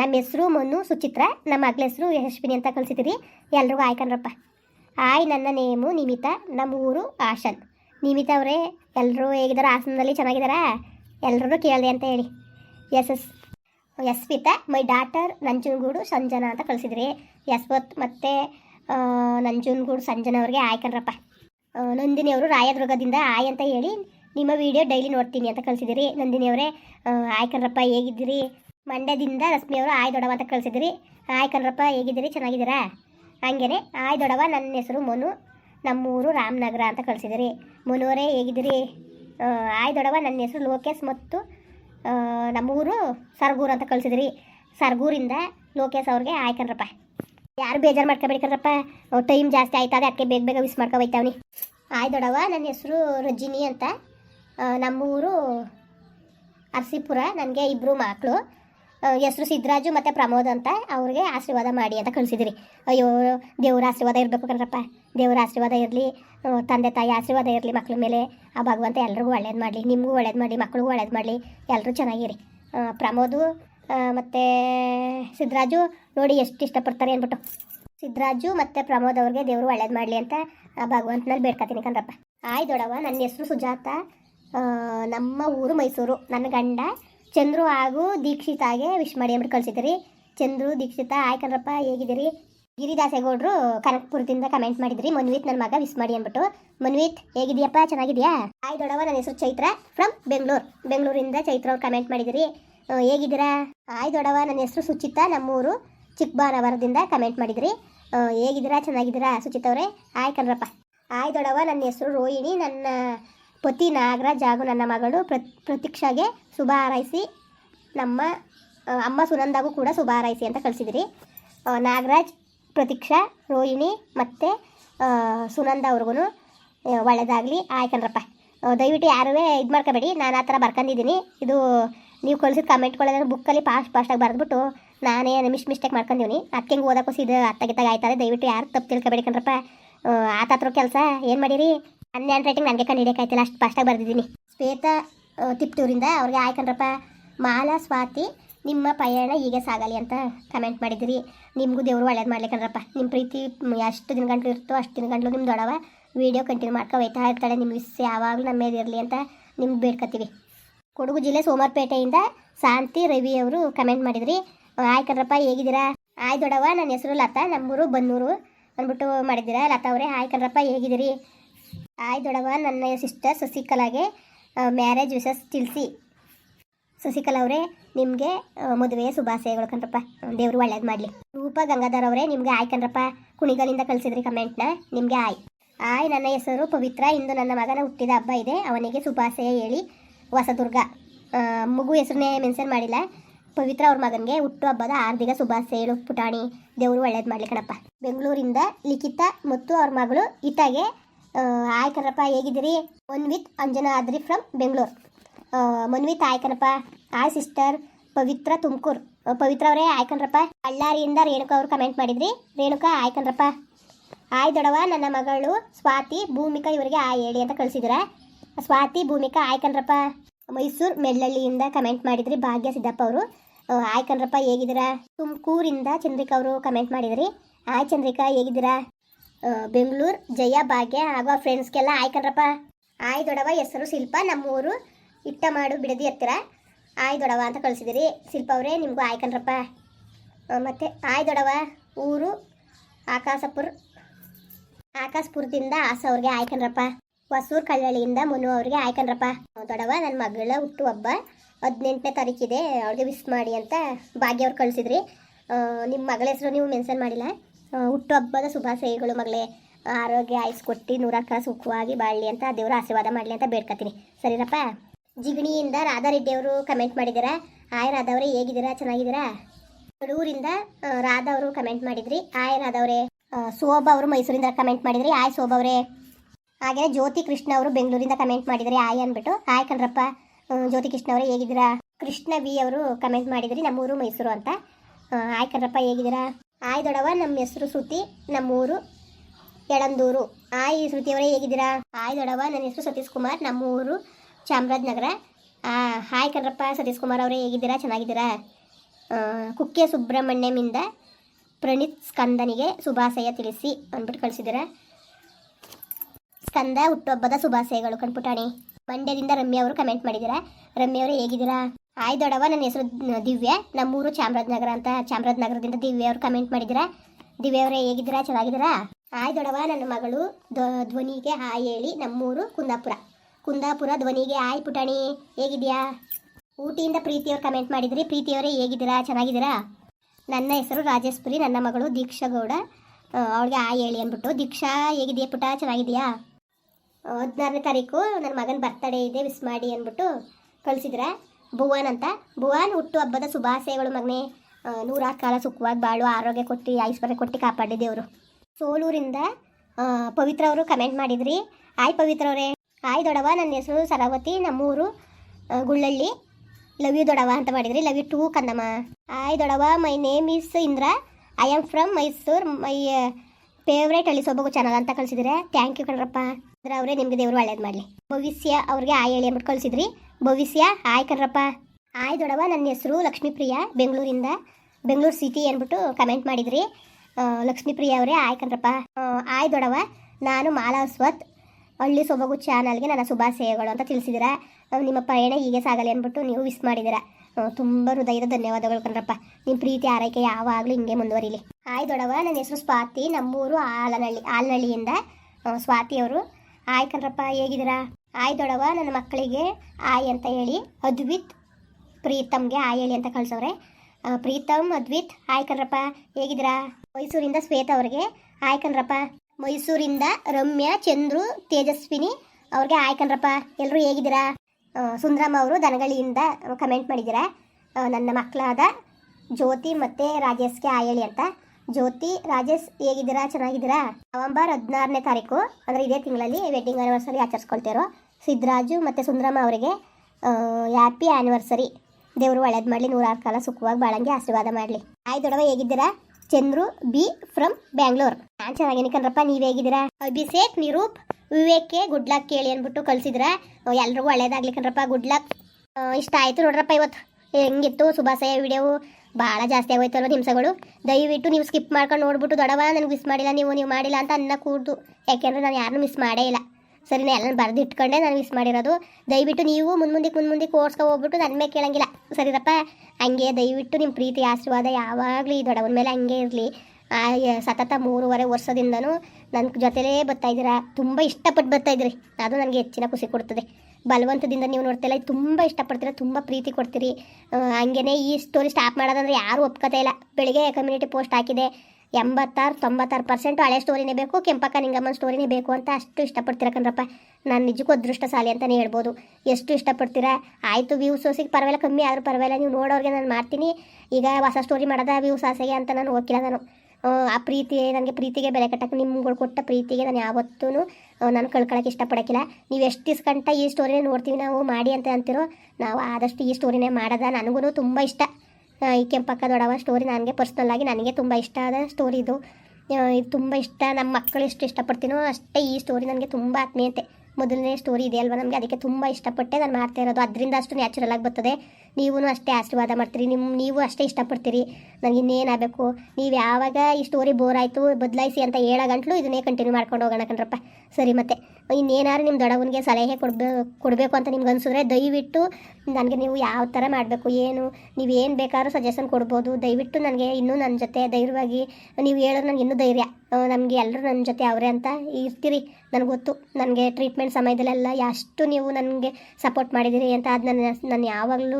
ನಮ್ಮ ಹೆಸರು ಮೊನ್ನು ಸುಚಿತ್ರ ನಮ್ಮ ಮಗಳ ಹೆಸರು ಯಶಸ್ವಿನಿ ಅಂತ ಕಳಿಸಿದ್ದೀರಿ ಎಲ್ರಿಗೂ ಆಯ್ಕಣ್ರಪ್ಪ ಆಯ್ ನನ್ನ ನೇಮು ನಿಮಿತಾ. ನಮ್ಮ ಊರು ಆಶನ್. ನಿಮಿತಾ ಅವರೇ ಎಲ್ಲರೂ ಹೇಗಿದ್ದಾರೆ ಹಾಸನದಲ್ಲಿ ಚೆನ್ನಾಗಿದ್ದಾರಾ ಎಲ್ಲರೂ ಕೇಳಿದೆ ಅಂತ ಹೇಳಿ. S S Yashvita my daughter Nanjangud Sanjana ಅಂತ ಕಳಿಸಿದ್ರಿ. ಯಸ್ವತ್ ಮತ್ತು ನಂಜನಗೂಡು ಸಂಜನಾ ಅವ್ರಿಗೆ ಆಯ್ ಕಣ್ರಪ್ಪ. ನಂದಿನಿ ಅವರು ರಾಯದುರ್ಗದಿಂದ ಆಯ್ ಅಂತ ಹೇಳಿ ನಿಮ್ಮ ವಿಡಿಯೋ ಡೈಲಿ ನೋಡ್ತೀನಿ ಅಂತ ಕಳಿಸಿದಿರಿ. ನಂದಿನಿ ಅವರೇ ಆಯ್ಕಣ್ರಪ್ಪ ಹೇಗಿದ್ದೀರಿ? ಮಂಡ್ಯದಿಂದ ರಶ್ಮಿ ಅವರು ಆಯ್ ದೊಡವ ಅಂತ ಕಳಿಸಿದಿರಿ. ಆಯ್ಕಣ್ರಪ್ಪ ಹೇಗಿದ್ದೀರಿ? ಚೆನ್ನಾಗಿದ್ದೀರಾ? ಹಂಗೇನೆ, ಆಯ್ ದೊಡವ ನನ್ನ ಹೆಸರು ಮನು. ನಮ್ಮೂರು ರಾಮನಗರ ಅಂತ ಕಳಿಸಿದ್ರಿ. ಮನುವರೇ ಹೇಗಿದ್ದೀರಿ? ಆಯ್ ದೊಡವ ನನ್ನ ಹೆಸರು ಲೋಕೇಶ್ ಮತ್ತು ನಮ್ಮೂರು ಸರ್ಗೂರು ಅಂತ ಕಳಿಸಿದ್ರಿ. ಸರ್ಗೂರಿಂದ ಲೋಕೇಶ್ ಅವ್ರಿಗೆ ಆಯ್ಕನ್ರಪ್ಪ ಯಾರು ಬೇಜಾರು ಮಾಡ್ಕೊಬೇಡಿ ಕಣ್ರಪ್ಪ. ಟೈಮ್ ಜಾಸ್ತಿ ಆಯ್ತದೆ ಅದಕ್ಕೆ ಬೇಗ ಬೇಗ ವಿಸ್ ಮಾಡ್ಕೊ ಹೋಯ್ತಾವ್ನಿ ಆಯ್ ದೊಡವ ನನ್ನ ಹೆಸರು ರಜಿನಿ ಅಂತ. ನಮ್ಮೂರು ಅರಸೀಪುರ, ನನಗೆ ಇಬ್ಬರು ಮಕ್ಕಳು ಹೆಸರು ಸಿದ್ದರಾಜು ಮತ್ತು ಪ್ರಮೋದ್ ಅಂತ ಅವ್ರಿಗೆ ಆಶೀರ್ವಾದ ಮಾಡಿ ಅಂತ ಕಳಿಸಿದಿರಿ. ಅಯ್ಯೋ, ದೇವ್ರ ಆಶೀರ್ವಾದ ಇರಬೇಕು ಕಣ್ರಪ್ಪ. ದೇವ್ರ ಆಶೀರ್ವಾದ ಇರಲಿ ತಂದೆ ತಾಯಿ ಆಶೀರ್ವಾದ ಇರಲಿ ಮಕ್ಳ ಮೇಲೆ. ಆ, ಭಗವಂತ ಎಲ್ರಿಗೂ ಒಳ್ಳೇದು ಮಾಡಲಿ, ನಿಮಗೂ ಒಳ್ಳೇದು ಮಾಡಲಿ ಮಕ್ಳಿಗೂ ಒಳ್ಳೇದು ಮಾಡಲಿ. ಎಲ್ಲರೂ ಚೆನ್ನಾಗಿರಿ. ಪ್ರಮೋದು ಮತ್ತು ಸಿದ್ದರಾಜು ನೋಡಿ ಎಷ್ಟು ಇಷ್ಟಪಡ್ತಾರೆ ಅಂದ್ಬಿಟ್ಟು. ಸಿದ್ದರಾಜು ಮತ್ತು ಪ್ರಮೋದ್ ಅವ್ರಿಗೆ ದೇವರು ಒಳ್ಳೇದು ಮಾಡಲಿ ಅಂತ ಆ, ಭಗವಂತನಲ್ಲಿ ಬೇಡ್ಕತೀನಿ ಕಣ್ರಪ್ಪ. ಆಯ್ ದೊಡವ ನನ್ನ ಹೆಸರು ಸುಜಾತ. ನಮ್ಮ ಊರು ಮೈಸೂರು, ನನ್ನ ಗಂಡ ಚಂದ್ರು ಹಾಗೂ ದೀಕ್ಷಿತಾಗೆ ವಿಶ್ ಮಾಡಿ ಅಂದ್ಬಿಟ್ಟು ಕಳಿಸಿದ್ದೀರಿ. ಚಂದ್ರು, ದೀಕ್ಷಿತ, ಆಯ್ ಕಣ್ರಪ್ಪ, ಹೇಗಿದ್ದೀರಿ? ಗಿರಿದಾಸೇಗೌಡರು ಕನಕಪುರದಿಂದ ಕಮೆಂಟ್ ಮಾಡಿದ್ರಿ. ಮನ್ವೀತ್ ನನ್ನ ಮಗ ವಿಶ್ ಮಾಡಿ ಅಂದ್ಬಿಟ್ಟು. ಮನ್ವೀತ್ ಹೇಗಿದೆಯಪ್ಪ ಚೆನ್ನಾಗಿದೆಯಾ ಆಯ್ ದೊಡವ ನನ್ನ ಹೆಸರು ಚೈತ್ರ ಫ್ರಮ್ ಬೆಂಗಳೂರು. ಬೆಂಗಳೂರಿಂದ ಚೈತ್ರ ಅವ್ರು ಕಮೆಂಟ್ ಮಾಡಿದಿರಿ ಹೇಗಿದ್ದೀರಾ? ಆಯ್ ದೊಡವ ನನ್ನ ಹೆಸರು ಸುಚಿತಾ ನಮ್ಮೂರು. ಚಿಕ್ಕಬಾನವರದಿಂದ ಕಮೆಂಟ್ ಮಾಡಿದ್ರಿ. ಹೇಗಿದ್ದೀರಾ? ಚೆನ್ನಾಗಿದ್ದೀರಾ ಸುಚಿತ್ ಅವರೇ? ಆಯ್ ಕಣ್ರಪ್ಪ. ಆಯ್ ದೊಡವ ನನ್ನ ಹೆಸರು ರೋಹಿಣಿ. ನನ್ನ ಪತಿ ನಾಗರಾಜ್ ಹಾಗೂ ನನ್ನ ಮಗಳು ಪ್ರತ್, ಪ್ರತೀಕ್ಷಾಗೆ ಶುಭ ಹಾರೈಸಿ, ನಮ್ಮ ಅಮ್ಮ ಸುನಂದಾಗೂ ಕೂಡ ಶುಭ ಹಾರೈಸಿ ಅಂತ ಕಳಿಸಿದಿರಿ. ನಾಗರಾಜ್, ಪ್ರತೀಕ್ಷಾ, ರೋಹಿಣಿ ಮತ್ತು ಸುನಂದ ಅವ್ರಿಗೂ ಒಳ್ಳೆಯದಾಗಲಿ ಆಯ್ಕಂದ್ರಪ್ಪ ದಯವಿಟ್ಟು ಯಾರೂ ಇದು ಮಾಡ್ಕೋಬೇಡಿ. ನಾನು ಆ ಥರ ಬರ್ಕೊಂಡಿದ್ದೀನಿ ಇದು ನೀವು ಕಳಿಸಿದ ಕಮೆಂಟ್ಗಳೆಲ್ಲ ಬುಕ್ಕಲ್ಲಿ ಫಾಸ್ಟ್ ಫಾಸ್ಟಾಗಿ ಬರೆದ್ಬಿಟ್ಟು ನಾನೇ ಮಿಸ್ ಮಿಸ್ಟೇಕ್ ಮಾಡ್ಕೊಂಡಿವ್ನಿ ಅದಕ್ಕೆ ಓದಕ್ಕೂ ಸೀದಾ ಅತ್ತಾಗಿತ್ತಾಗ ಆಯ್ತಾರೆ ದಯವಿಟ್ಟು ಯಾರು ತಪ್ಪು ತಿಳ್ಕೊಬೇಡಿ ಕಣ್ರಪ್ಪ. ಆತಾತ್ರ ಕೆಲಸ. ಏನು ಮಾಡಿರಿ? ನನ್ನ ಹ್ಯಾಂಡ್ ರೈಟಿಂಗ್ ನನಗೆ ಕಂಡು ಹಿಡಿಯೋಕ್ಕಾಯ್ತಿಲ್ಲ ಅಷ್ಟು ಫಾಸ್ಟಾಗಿ ಬರೆದಿದ್ದೀನಿ. ಶ್ವೇತಾ ತಿಪ್ಟೂರಿಂದ ಅವ್ರಿಗೆ ಆಯ್ಕಂಡ್ರಪ್ಪ ಮಾಲಾ, ಸ್ವಾತಿ, ನಿಮ್ಮ ಪಯಣ ಹೀಗೆ ಸಾಗಲಿ ಅಂತ ಕಮೆಂಟ್ ಮಾಡಿದಿರಿ. ನಿಮಗೂ ದೇವರು ಒಳ್ಳೇದು ಮಾಡ್ಲಿ ಕಣ್ರಪ್ಪ. ನಿಮ್ಮ ಪ್ರೀತಿ ಎಷ್ಟು ದಿನ ಗಂಟಲು ಇರುತ್ತೋ ಅಷ್ಟು ದಿನ ಗಂಟಲು ನಿಮ್ಮ ದೊಡವ ವೀಡಿಯೋ ಕಂಟಿನ್ಯೂ ಮಾಡ್ಕೊ, ಹೋಯ್ತಾ ಇರ್ತಾಳೆ. ನಿಮ್ಮ ವಿಸ್ ಯಾವಾಗಲೂ ಇರಲಿ ಅಂತ ನಿಮ್ಗೆ ಬೇಡ್ಕೊತೀವಿ. ಕೊಡಗು ಜಿಲ್ಲೆ ಸೋಮವಾರಪೇಟೆಯಿಂದ ಶಾಂತಿ ರವಿ ಅವರು ಕಮೆಂಟ್ ಮಾಡಿದ್ರಿ. ಆಯ್ ಕಣ್ರಪ್ಪ, ಹೇಗಿದ್ದೀರಾ? ಆಯ್ ದೊಡವ ನನ್ನ ಹೆಸರು ಲತಾ, ನಮ್ಮೂರು ಬನ್ನೂರು ಅಂದ್ಬಿಟ್ಟು ಮಾಡಿದ್ದೀರಾ? ಲತಾ ಅವರೇ, ಆಯ್ ಕಣ್ರಪ್ಪ, ಹೇಗಿದ್ದೀರಿ? ಆಯ್ ದೊಡವ, ನನ್ನ ಸಿಸ್ಟರ್ ಶಶಿಕಲಾಗೆ ಮ್ಯಾರೇಜ್ ವಿಷಸ್ ತಿಳಿಸಿ. ಶಶಿಕಲಾ ಅವರೇ, ನಿಮಗೆ ಮದುವೆಯ ಶುಭಾಶಯಗಳು ಕಣ್ರಪ್ಪ. ದೇವರು ಒಳ್ಳೇದು ಮಾಡಲಿ. ರೂಪ ಗಂಗಾಧರ್ ಅವರೇ, ನಿಮಗೆ ಆಯ್ ಕಣ್ರಪ್ಪ. ಕುಣಿಗಲಿಂದ ಕಳಿಸಿದ್ರಿ ಕಮೆಂಟ್ನ ನಿಮಗೆ ಆಯ್. ಆಯ್, ನನ್ನ ಹೆಸರು ಪವಿತ್ರ. ಇಂದು ನನ್ನ ಮಗನ ಹುಟ್ಟಿದ ಹಬ್ಬ ಇದೆ. ಅವನಿಗೆ ಶುಭಾಶಯ ಹೇಳಿ. ಹೊಸದುರ್ಗ. ಮಗು ಹೆಸರನ್ನೇ ಮೆನ್ಷನ್ ಮಾಡಿಲ್ಲ. ಪವಿತ್ರ ಅವ್ರ ಮಗನಿಗೆ ಹುಟ್ಟು ಹಬ್ಬದ ಆರ್ಥಿಕ ಶುಭಾಶಯಗಳು ಪುಟಾಣಿ. ದೇವರು ಒಳ್ಳೇದು ಮಾಡಲಿ ಕಣಪ್ಪ. ಬೆಂಗಳೂರಿಂದ ಲಿಖಿತ ಮತ್ತು ಅವ್ರ ಮಗಳು ಇತಾಗೆ ಆಯ್ ಕಣಪ್ಪ ಹೇಗಿದ್ದೀರಿ? ಒನ್ ವಿತ್ ಅಂಜನಾ ಆದ್ರಿ ಫ್ರಮ್ ಬೆಂಗಳೂರು. ಮನ್ವಿತ್ ಆಯ್ಕನಪ್ಪ. ಆಯ್ ಸಿಸ್ಟರ್ ಪವಿತ್ರ ತುಮಕೂರು. ಪವಿತ್ರ ಅವರೇ, ಆಯ್ಕನ್ರಪ್ಪ. ಬಳ್ಳಾರಿಯಿಂದ ರೇಣುಕಾ ಅವರು ಕಮೆಂಟ್ ಮಾಡಿದ್ರಿ. ರೇಣುಕಾ, ಆಯ್ಕನ್ರಪ್ಪ. ಆಯ್ ದೊಡವ ನನ್ನ ಮಗಳು ಸ್ವಾತಿ ಭೂಮಿಕಾ ಇವರಿಗೆ ಆಯ್ ಹೇಳಿ ಅಂತ ಕಳಿಸಿದ್ರ. ಸ್ವಾತಿ, ಭೂಮಿಕಾ, ಆಯ್ಕನ್ರಪ್ಪ. ಮೈಸೂರು ಮೆಳ್ಳಳ್ಳಿಯಿಂದ ಕಮೆಂಟ್ ಮಾಡಿದ್ರಿ ಭಾಗ್ಯ ಸಿದ್ದಪ್ಪ ಅವರು. ಆಯ್ಕನ್ರಪ್ಪ, ಹೇಗಿದ್ದೀರಾ? ತುಮಕೂರಿಂದ ಚಂದ್ರಿಕಾ ಅವರು ಕಮೆಂಟ್ ಮಾಡಿದ್ರಿ. ಆಯ್ ಚಂದ್ರಿಕಾ, ಹೇಗಿದ್ದೀರಾ? ಬೆಂಗಳೂರು, ಜಯ ಭಾಗ್ಯ ಹಾಗೂ ಫ್ರೆಂಡ್ಸ್ಗೆಲ್ಲ ಆಯ್ಕಂಡ್ರಪ್ಪ ಆಯ್ ದೊಡವ, ಹೆಸರು ಶಿಲ್ಪ, ನಮ್ಮೂರು ಇಟ್ಟ ಮಾಡು ಬಿಡದಿ ಹತ್ತಿರ. ಆಯ್ ದೊಡವ ಅಂತ ಕಳಿಸಿದಿರಿ. ಶಿಲ್ಪ ಅವರೇ, ನಿಮಗೂ ಆಯ್ಕನ್ರಪ್ಪ ಮತ್ತು ಆಯ್ ದೊಡವ, ಊರು ಆಕಾಶಪುರ್ ಆಕಾಶಪುರದಿಂದ ಆಸ ಅವ್ರಿಗೆ ಆಯ್ಕನ್ರಪ್ಪ ಹೊಸೂರು ಕಳ್ಳಳ್ಳಿಯಿಂದ ಮುನು ಅವ್ರಿಗೆ ಆಯ್ಕನ್ರಪ್ಪ ದೊಡವ ನನ್ನ ಮಗಳ ಹುಟ್ಟು ಹಬ್ಬ ಹದಿನೆಂಟನೇ ತಾರೀಕಿದೆ. ಅವ್ರಿಗೆ ವಿಶ್ ಮಾಡಿ ಅಂತ ಭಾಗ್ಯ ಅವ್ರು ಕಳಿಸಿದ್ರಿ. ನಿಮ್ಮ ಮಗಳ ಹೆಸರು ನೀವು ಮೆನ್ಷನ್ ಮಾಡಿಲ್ಲ. ಹುಟ್ಟುಹಬ್ಬದ ಶುಭಾಶಯಗಳು ಮಗಳೇ. ಆರೋಗ್ಯ ಆಯ್ಸ್ ಕೊಟ್ಟು ನೂರಕ್ಕ ಸುಖವಾಗಿ ಬಾಳಲಿ ಅಂತ ದೇವರ ಆಶೀರ್ವಾದ ಮಾಡಲಿ ಅಂತ ಬೇಡ್ಕತೀನಿ ಸರಿನಪ್ಪ? ಜಿಗಣಿಯಿಂದ ರಾಧಾರೆಡ್ಡಿ ಅವರು ಕಮೆಂಟ್ ಮಾಡಿದ್ದೀರಾ? ಆಯ್ ರಾಧವ್ರೆ, ಹೇಗಿದ್ದೀರಾ? ಚೆನ್ನಾಗಿದ್ದೀರಾ? ಊರಿಂದ ರಾಧಾ ಅವರು ಕಮೆಂಟ್ ಮಾಡಿದ್ರಿ. ಆಯ್ ರಾಧವ್ರೆ ಶೋಭಾ ಅವರು ಮೈಸೂರಿಂದ ಕಮೆಂಟ್ ಮಾಡಿದ್ರಿ. ಆಯ್ ಶೋಭಾ ಅವರೇ ಹಾಗೆ ಜ್ಯೋತಿ ಕೃಷ್ಣ ಅವರು ಬೆಂಗಳೂರಿಂದ ಕಮೆಂಟ್ ಮಾಡಿದ್ರಿ. ಆಯ್ ಅಂದ್ಬಿಟ್ಟು. ಆಯ್ ಕಣ್ರಪ್ಪ. ಜ್ಯೋತಿ ಕೃಷ್ಣ ಅವರೇ, ಹೇಗಿದ್ದೀರಾ? ಕೃಷ್ಣ ವಿ ಅವರು ಕಮೆಂಟ್ ಮಾಡಿದ್ರಿ. ನಮ್ಮೂರು ಮೈಸೂರು ಅಂತ. ಆಯ್ ಕಣ್ರಪ್ಪ, ಹೇಗಿದ್ದೀರಾ? ಆಯ್ ದೊಡವ ನಮ್ಮ ಹೆಸರು ಸುತಿ ನಮ್ಮೂರು ಎಳಂದೂರು ಆಯ್ ಶ್ರುತಿಯವರೇ ಹೇಗಿದ್ದೀರಾ? ಆಯ್ ದೊಡವ, ನನ್ನ ಹೆಸರು ಸತೀಶ್ ಕುಮಾರ್ ನಮ್ಮ ಊರು ಚಾಮರಾಜನಗರ ಹಾಯ್ ಕಣ್ರಪ್ಪ ಸತೀಶ್ ಕುಮಾರ್ ಅವರೇ ಹೇಗಿದ್ದೀರಾ? ಚೆನ್ನಾಗಿದ್ದೀರಾ? ಕುಕ್ಕೆ ಸುಬ್ರಹ್ಮಣ್ಯಮಿಂದ ಪ್ರಣೀತ್ ಸ್ಕಂದನಿಗೆ ಶುಭಾಶಯ ತಿಳಿಸಿ ಅಂದ್ಬಿಟ್ಟು ಕಳಿಸಿದ್ದೀರಾ. ಸ್ಕಂದ ಹುಟ್ಟುಹಬ್ಬದ ಶುಭಾಶಯಗಳು ಕಣ್ಪುಟಾಣಿ ಮಂಡ್ಯದಿಂದ ರಮ್ಯ ಅವರು ಕಮೆಂಟ್ ಮಾಡಿದ್ದೀರಾ? ರಮ್ಯ ಅವರು ಹೇಗಿದ್ದೀರಾ? ಹಾಯ್ ದೊಡವ ನನ್ನ ಹೆಸರು ದಿವ್ಯ. ನಮ್ಮೂರು ಚಾಮರಾಜನಗರ ಅಂತ ಚಾಮರಾಜನಗರದಿಂದ ದಿವ್ಯ ಅವರು ಕಮೆಂಟ್ ಮಾಡಿದ್ದೀರಾ? ದಿವ್ಯ ಅವರೇ, ಹೇಗಿದ್ದೀರಾ? ಚೆನ್ನಾಗಿದ್ದೀರಾ? ಆಯ್ ದೊಡವ ನನ್ನ ಮಗಳು ಧ್ವ- ಧ್ವನಿಗೆ ಹಾಯ್ ಹೇಳಿ. ನಮ್ಮೂರು ಕುಂದಾಪುರ. ಕುಂದಾಪುರ ಧ್ವನಿಗೆ ಹಾಯ್ ಪುಟಾಣಿ. ಹೇಗಿದೆಯಾ ಊಟಿಯಿಂದ ಪ್ರೀತಿಯವ್ರು ಕಮೆಂಟ್ ಮಾಡಿದ್ರಿ. ಪ್ರೀತಿಯವರೇ ಹೇಗಿದ್ದೀರಾ? ಚೆನ್ನಾಗಿದ್ದೀರಾ? ನನ್ನ ಹೆಸರು ರಾಜೇಶ್ಪುರಿ ನನ್ನ ಮಗಳು ದೀಕ್ಷಾ ಗೌಡ ಅವಳಿಗೆ ಹಾಯ್ ಹೇಳಿ ಅಂದ್ಬಿಟ್ಟು. ದೀಕ್ಷಾ ಹೇಗಿದೆಯಾ ಪುಟ? ಚೆನ್ನಾಗಿದೆಯಾ ಹದಿನಾರನೇ ತಾರೀಕು ನನ್ನ ಮಗನ ಬರ್ತಡೇ ಇದೆ ವಿಸ್ ಮಾಡಿ ಅಂದ್ಬಿಟ್ಟು ಕಳಿಸಿದ್ರ ಭುವನ್ ಅಂತ. ಭುವನ್ ಹುಟ್ಟು ಹಬ್ಬದ ಶುಭಾಶಯಗಳು ಮಗನೇ. ನೂರಾರು ಕಾಲ ಸುಖವಾಗಿ ಬಾಳು, ಆರೋಗ್ಯ ಕೊಟ್ಟು, ಐಶ್ವರ್ಯ ಕೊಟ್ಟು ಕಾಪಾಡಿ ದೇವರು ಸೋಲೂರಿಂದ ಪವಿತ್ರ ಅವರು ಕಮೆಂಟ್ ಮಾಡಿದ್ರಿ. ಆಯ್ ಪವಿತ್ರ ಅವರೇ. ಆಯ್ ದೊಡವ, ನನ್ನ ಹೆಸರು ಸರಾವತಿ, ನಮ್ಮೂರು ಗುಳ್ಳಳ್ಳಿ. ಲವ್ ಯು ದೊಡವ ಅಂತ ಮಾಡಿದ್ರಿ. ಲವ್ ಯು ಟೂ ಕಂದಮ್ಮ. ಆಯ್ ದೊಡವ my name is Indra. I am from Mysuru my favourite Halli Sobagu channel ಅಂತ ಕಳಿಸಿದ್ರೆ. ಥ್ಯಾಂಕ್ ಯು ಕಣ್ರಪ್ಪ. ಅಂದ್ರೆ ಅವರೇ, ನಿಮ್ಗೆ ದೇವರು ಒಳ್ಳೇದು ಮಾಡಲಿ. ಭವಿಷ್ಯ ಅವ್ರಿಗೆ ಆಯ್ ಹೇಳಿ ಅಂದ್ಬಿಟ್ಟು ಕಳಿಸಿದ್ರಿ. ಭವಿಷ್ಯ ಆಯ್ ಕಣ್ರಪ್ಪ. ಆಯ್ ದೊಡವ ನನ್ನ ಹೆಸರು ಲಕ್ಷ್ಮೀಪ್ರಿಯ, ಬೆಂಗಳೂರಿಂದ. ಬೆಂಗಳೂರು ಸಿಟಿ ಅಂದ್ಬಿಟ್ಟು ಕಮೆಂಟ್ ಮಾಡಿದ್ರಿ. ಲಕ್ಷ್ಮೀಪ್ರಿಯ ಅವರೇ, ಆಯ್ ಕಣ್ರಪ್ಪ. ಆಯ್ ದೊಡವ ನಾನು ಮಾಲಾ ಸ್ವತ್. ಹಳ್ಳಿ ಸೊಬಗು ಚಾನಲ್ಗೆ ನನ್ನ ಶುಭಾಶಯಗಳು ಅಂತ ತಿಳಿಸಿದಿರ. ನಿಮ್ಮ ಪಯಣ ಹೀಗೆ ಸಾಗಲಿ ಅಂದ್ಬಿಟ್ಟು ನೀವು ವಿಸ್ ಮಾಡಿದಿರ. ತುಂಬ ಹೃದಯದ ಧನ್ಯವಾದಗಳು ಕಣ್ರಪ್ಪ. ನಿಮ್ಮ ಪ್ರೀತಿ ಆರೈಕೆ ಯಾವಾಗಲೂ ಹಿಂಗೆ ಮುಂದುವರಿಲಿ. ಆಯ್ ದೊಡವ ನನ್ನ ಹೆಸರು ಸ್ವಾತಿ, ನಮ್ಮೂರು ಆಲನಹಳ್ಳಿ ಆಲನಹಳ್ಳಿಯಿಂದ ಸ್ವಾತಿಯವರು ಆಯ್ ಕಣ್ರಪ್ಪ, ಹೇಗಿದ್ದೀರಾ? ಆಯ್ ದೊಡವ, ನನ್ನ ಮಕ್ಕಳಿಗೆ ಆಯ್ ಅಂತ ಹೇಳಿ, ಅದ್ವಿತ್ ಪ್ರೀತಮ್ಗೆ ಆಯ್ ಹೇಳಿ ಅಂತ ಕಳ್ಸವ್ರೆ. ಪ್ರೀತಮ್, ಅದ್ವಿತ್, ಆಯ್ ಕಣ್ರಪ್ಪ, ಹೇಗಿದ್ದೀರಾ? ಮೈಸೂರಿಂದ ಶ್ವೇತ ಅವ್ರಿಗೆ, ಆಯ್ ಕಣ್ರಪ್ಪ. ಮೈಸೂರಿಂದ ರಮ್ಯಾ, ಚಂದ್ರು, ತೇಜಸ್ವಿನಿ ಅವ್ರಿಗೆ ಆಯ್ ಕಣ್ರಪ್ಪ. ಎಲ್ಲರೂ ಹೇಗಿದ್ದೀರಾ? ಸುಂದರಮ್ಮ ಅವರು ದನಗಳಿಯಿಂದ ಕಮೆಂಟ್ ಮಾಡಿದ್ದೀರಾ? ನನ್ನ ಮಕ್ಕಳಾದ ಜ್ಯೋತಿ ಮತ್ತು ರಾಜೇಶ್ಗೆ ಆಯ್ ಹೇಳಿ ಅಂತ. ಜ್ಯೋತಿ, ರಾಜೇಶ್ ಹೇಗಿದ್ದೀರಾ? ಚೆನ್ನಾಗಿದ್ದೀರಾ? ನವಂಬರ್ ಹದಿನಾರನೇ ತಾರೀಕು, ಅಂದರೆ ಇದೇ ತಿಂಗಳಲ್ಲಿ ವೆಡ್ಡಿಂಗ್ ಆ್ಯನಿವರ್ಸರಿ ಆಚರಿಸ್ಕೊಳ್ತಿರೋ ಸಿದ್ದರಾಜು ಮತ್ತು ಸುಂದರಮ್ಮ ಅವರಿಗೆ ಹ್ಯಾಪಿ ಆ್ಯನಿವರ್ಸರಿ ದೇವರು ಒಳ್ಳೇದು ಮಾಡಲಿ, ನೂರಾರು ಕಾಲ ಸುಖವಾಗಿ ಬಾಳಂಗೆ ಆಶೀರ್ವಾದ ಮಾಡಲಿ. ಆಯ್ ದೊಡವ, ಹೇಗಿದ್ದೀರಾ? ಚಂದ್ರು, ಬಿ ಫ್ರಮ್ ಬ್ಯಾಂಗ್ಳೂರ್ ನಾನು ಚೆನ್ನಾಗಿನಿ ಕಣ್ರಪ್ಪ, ನೀವು ಹೇಗಿದ್ದೀರಾ? ಅಭಿಷೇಕ್, ನಿರೂಪ್ ವಿವೇಕ್ಗೆ ಗುಡ್ ಲಕ್ ಕೇಳಿ ಅಂದ್ಬಿಟ್ಟು ಕಳ್ಸಿದ್ರ. ಎಲ್ರಿಗೂ ಒಳ್ಳೇದಾಗ್ಲಿ ಕಣ್ರಪ್ಪ ಗುಡ್ ಲಕ್ ಇಷ್ಟ ಆಯಿತು ನೋಡ್ರಪ್ಪ ಇವತ್ತು. ಹೆಂಗಿತ್ತು ಸುಭಾಷಯ ವಿಡಿಯೋ ಭಾಳ ಜಾಸ್ತಿ ಆಗೋಯ್ತಲ್ವ ನಿಮಿಷಗಳು ದಯವಿಟ್ಟು ನೀವು ಸ್ಕಿಪ್ ಮಾಡ್ಕೊಂಡು ನೋಡ್ಬಿಟ್ಟು ದೊಡವ ನನಗೆ ಮಿಸ್ ಮಾಡಿಲ್ಲ, ನೀವು ನೀವು ಮಾಡಿಲ್ಲ ಅಂತ ಅನ್ನ ಕೂಡ್ದು. ಯಾಕೆಂದ್ರೆ ನಾನು ಯಾರನ್ನೂ ಮಿಸ್ ಮಾಡೇ ಇಲ್ಲ. ಸರಿ ನಾನು ಎಲ್ಲ ಬರೆದು ಇಟ್ಕೊಂಡೆ ನಾನು ಮಿಸ್ ಮಾಡಿರೋದು. ದಯವಿಟ್ಟು ನೀವು ಮುಂದೆ ಮುಂದಕ್ಕೆ ಮುಂದೆ ಮುಂದಕ್ಕೆ ಓಡಿಸ್ಕೊ ಹೋಗ್ಬಿಟ್ಟು ನನ್ನ ಮೇಲೆ ಕೇಳಂಗಿಲ್ಲ. ಸರಿರಪ್ಪ? ಹಂಗೆ ದಯವಿಟ್ಟು ನಿಮ್ಮ ಪ್ರೀತಿ ಆಶೀರ್ವಾದ ಯಾವಾಗಲೂ ಈ ದೊಡ್ಡವನ ಮೇಲೆ ಹಂಗೆ ಇರಲಿ. ಸತತ ಮೂರುವರೆ ವರ್ಷದಿಂದನೂ ನನ್ನ ಜೊತೆಲೇ ಬರ್ತಾ ಇದ್ದೀರಾ. ತುಂಬ ಇಷ್ಟಪಟ್ಟು ಬರ್ತಾಯಿದ್ರಿ ಅದು ನನಗೆ ಹೆಚ್ಚಿನ ಖುಷಿ ಕೊಡ್ತದೆ. ಬಲವಂತದಿಂದ ನೀವು ನೋಡ್ತಿಲ್ಲ ತುಂಬ ಇಷ್ಟಪಡ್ತೀರ, ತುಂಬ ಪ್ರೀತಿ ಕೊಡ್ತೀರಿ. ಹಂಗೇನೆ ಈ ಸ್ಟೋರಿ ಸ್ಟಾಪ್ ಮಾಡೋದಂದ್ರೆ ಯಾರೂ ಒಪ್ಕೋತಾ ಇಲ್ಲ. ಬೆಳಿಗ್ಗೆ ಕಮ್ಯುನಿಟಿ ಪೋಸ್ಟ್ ಹಾಕಿದೆ, ಎಂಬತ್ತಾರು, ತೊಂಬತ್ತಾರು ಪರ್ಸೆಂಟ್ ಹಳೆ ಸ್ಟೋರಿನೇ ಬೇಕು, ಕೆಂಪಕ್ಕ ನಿಂಗಮ್ಮನ ಸ್ಟೋರಿನೇ ಬೇಕು ಅಂತ ಅಷ್ಟು ಇಷ್ಟಪಡ್ತೀರ ಕಣ್ರಪ್ಪ? ನಾನು ನಿಜಕ್ಕೂ ಅದೃಷ್ಟಶಾಲಿ ಅಂತಲೇ ಹೇಳ್ಬೋದು. ಎಷ್ಟು ಇಷ್ಟಪಡ್ತೀರಾ? ಆಯಿತು ವ್ಯೂಸ್ ಸಿಗ್ ಪರವಾಗಿಲ್ಲ, ಕಮ್ಮಿ ಆದರೂ ಪರವಾಗಿಲ್ಲ, ನೀವು ನೋಡೋರಿಗೆ ನಾನು ಮಾಡ್ತೀನಿ. ಈಗ ಹೊಸ ಸ್ಟೋರಿ ಮಾಡೋದ ವ್ಯೂಸ್ ಆಸೆಗೆ ಅಂತ ನಾನು ಹೋಗಿಲ್ಲ ನಾನು. ಆ ಪ್ರೀತಿ ನನಗೆ ಪ್ರೀತಿಗೆ ಬೆಲೆ ಕಟ್ಟಕ್ಕೆ ನಿಮ್ಗಳು ಕೊಟ್ಟ ಪ್ರೀತಿಗೆ ನಾನು ಯಾವತ್ತೂ ನಾನು ಕಳ್ಕೊಳಕ್ಕೆ ಇಷ್ಟಪಡೋಕ್ಕಿಲ್ಲ ನೀವು ಎಷ್ಟು ದಿಸ್ಕಂಟ ಈ ಸ್ಟೋರಿನೇ ನೋಡ್ತೀವಿ ನಾವು, ಮಾಡಿ ಅಂತ ಅಂತಿರೋ, ನಾವು ಆದಷ್ಟು ಈ ಸ್ಟೋರಿನೇ ಮಾಡೋದ ನನಗೂ ತುಂಬ ಇಷ್ಟ. ಈ ಕೆಂಪಕ್ಕ ದೊಡವ ಸ್ಟೋರಿ ನನಗೆ ಪರ್ಸ್ನಲ್ ಆಗಿ ನನಗೆ ತುಂಬ ಇಷ್ಟ ಆದ ಸ್ಟೋರಿ ಇದು. ಇದು ತುಂಬ ಇಷ್ಟ. ನಮ್ಮ ಮಕ್ಕಳು ಎಷ್ಟು ಇಷ್ಟಪಡ್ತೀನೋ ಅಷ್ಟೇ ಈ ಸ್ಟೋರಿ ನನಗೆ ತುಂಬ ಆತ್ಮೀಯತೆ. ಮೊದಲನೇ ಸ್ಟೋರಿ ಇದೆ ಅಲ್ವಾ ನಮಗೆ, ಅದಕ್ಕೆ ತುಂಬ ಇಷ್ಟಪಟ್ಟೆ ನಾನು ಮಾಡ್ತಾ ಇರೋದು. ಅದರಿಂದ ಅಷ್ಟು ನ್ಯಾಚುರಲ್ ಆಗಿ ಬರ್ತದೆ. ನೀವು ಅಷ್ಟೇ ಆಶೀರ್ವಾದ ಮಾಡ್ತೀರಿ ನಿಮ್ಮ ನೀವು ಅಷ್ಟೇ ಇಷ್ಟಪಡ್ತೀರಿ ನನಗೆ ಇನ್ನೇನಾಗಬೇಕು ನೀವು ಯಾವಾಗ ಈ ಸ್ಟೋರಿ ಬೋರ್ ಆಯಿತು, ಬದಲಾಯಿಸಿ ಅಂತ ಹೇಳೋ ಗಂಟ್ಲು ಇದನ್ನೇ ಕಂಟಿನ್ಯೂ ಮಾಡ್ಕೊಂಡು ಹೋಗೋಣ ಕಣ್ರಪ್ಪ. ಸರಿ ಮತ್ತೆ, ಇನ್ನೇನಾದ್ರು ನಿಮ್ಮ ದೊಡ್ಡವನಿಗೆ ಸಲಹೆ ಕೊಡ್ಬೇ, ಕೊಡಬೇಕು ಅಂತ ನಿಮ್ಗೆ ಅನಿಸಿದ್ರೆ ದಯವಿಟ್ಟು ನನಗೆ ನೀವು ಯಾವ ಥರ ಮಾಡಬೇಕು, ಏನು, ನೀವು ಏನು ಬೇಕಾದ್ರೂ ಸಜೆಷನ್ ಕೊಡ್ಬೋದು. ದಯವಿಟ್ಟು ನನಗೆ ಇನ್ನೂ ನನ್ನ ಜೊತೆ ಧೈರ್ಯವಾಗಿ ನೀವು ಹೇಳೋದು ನನಗೆ ಇನ್ನೂ ಧೈರ್ಯ. ನಮಗೆ ಎಲ್ಲರೂ ನನ್ನ ಜೊತೆ ಅವರೇ ಅಂತ ಇರ್ತೀರಿ, ನನಗೆ ಗೊತ್ತು. ನನಗೆ ಟ್ರೀಟ್ಮೆಂಟ್ ಸಮಯದಲ್ಲೆಲ್ಲ ಎಷ್ಟು ನೀವು ನನಗೆ ಸಪೋರ್ಟ್ ಮಾಡಿದ್ದೀರಿ ಅಂತ ಅದು ನನ್ನ ನಾನು ಯಾವಾಗಲೂ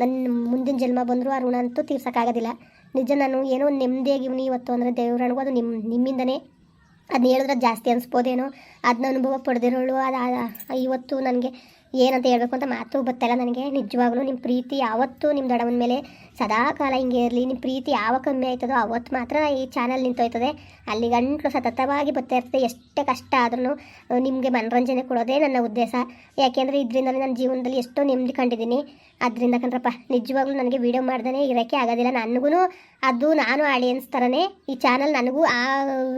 ನನ್ನ ಮುಂದಿನ ಜನ್ಮ ಬಂದರೂ ಆ ಋಣ ಅಂತೂ ತೀರ್ಸೋಕ್ಕಾಗೋದಿಲ್ಲ. ನಿಜ ನಾನು ಏನೋ ನೆಮ್ಮದಿಯಾಗಿವ್ನಿ ಇವತ್ತು ಅಂದರೆ ದೇವ್ರ ನನಗೂ ಅದು ನಿಮ್ಮ ನಿಮ್ಮಿಂದನೇ. ಅದನ್ನ ಹೇಳಿದ್ರೆ ಜಾಸ್ತಿ ಅನಿಸ್ಬೋದೇನೋ. ಅದನ್ನ ಅನುಭವ ಪಡೆದಿರೋಳು. ಅದು ಇವತ್ತು ನನಗೆ ಏನಂತ ಹೇಳಬೇಕು ಅಂತ ಮಾತು ಬರ್ತಾಯಿಲ್ಲ ನನಗೆ. ನಿಜವಾಗ್ಲೂ ನಿಮ್ಮ ಪ್ರೀತಿ ಯಾವತ್ತೂ ನಿಮ್ಮ ದಡವನ ಮೇಲೆ ಸದಾ ಕಾಲ ಹಿಂಗೆ ಇರಲಿ. ನಿಮ್ಮ ಪ್ರೀತಿ ಯಾವ ಕಮ್ಮಿ ಆಯ್ತದೋ ಅವತ್ತು ಮಾತ್ರ ಈ ಚಾನಲ್ ನಿಂತೋಯ್ತದೆ. ಅಲ್ಲಿ ಗಂಟಲು ಸತತವಾಗಿ ಬರ್ತಾ ಇರ್ತದೆ. ಎಷ್ಟೇ ಕಷ್ಟ ಆದ್ರೂ ನಿಮಗೆ ಮನರಂಜನೆ ಕೊಡೋದೇ ನನ್ನ ಉದ್ದೇಶ. ಯಾಕೆಂದರೆ ಇದರಿಂದ ನನ್ನ ಜೀವನದಲ್ಲಿ ಎಷ್ಟೋ ನೆಮ್ಮದಿ ಕಂಡಿದ್ದೀನಿ. ಅದರಿಂದ ಕಣ್ರಪ್ಪ, ನಿಜವಾಗ್ಲೂ ನನಗೆ ವೀಡಿಯೋ ಮಾಡ್ದೇ ಇರೋಕ್ಕೆ ಆಗೋದಿಲ್ಲ. ನನಗೂ ಅದು ನಾನು ಆಡಿಯನ್ಸ್ ಥರನೇ ಈ ಚಾನಲ್ ನನಗೂ ಆ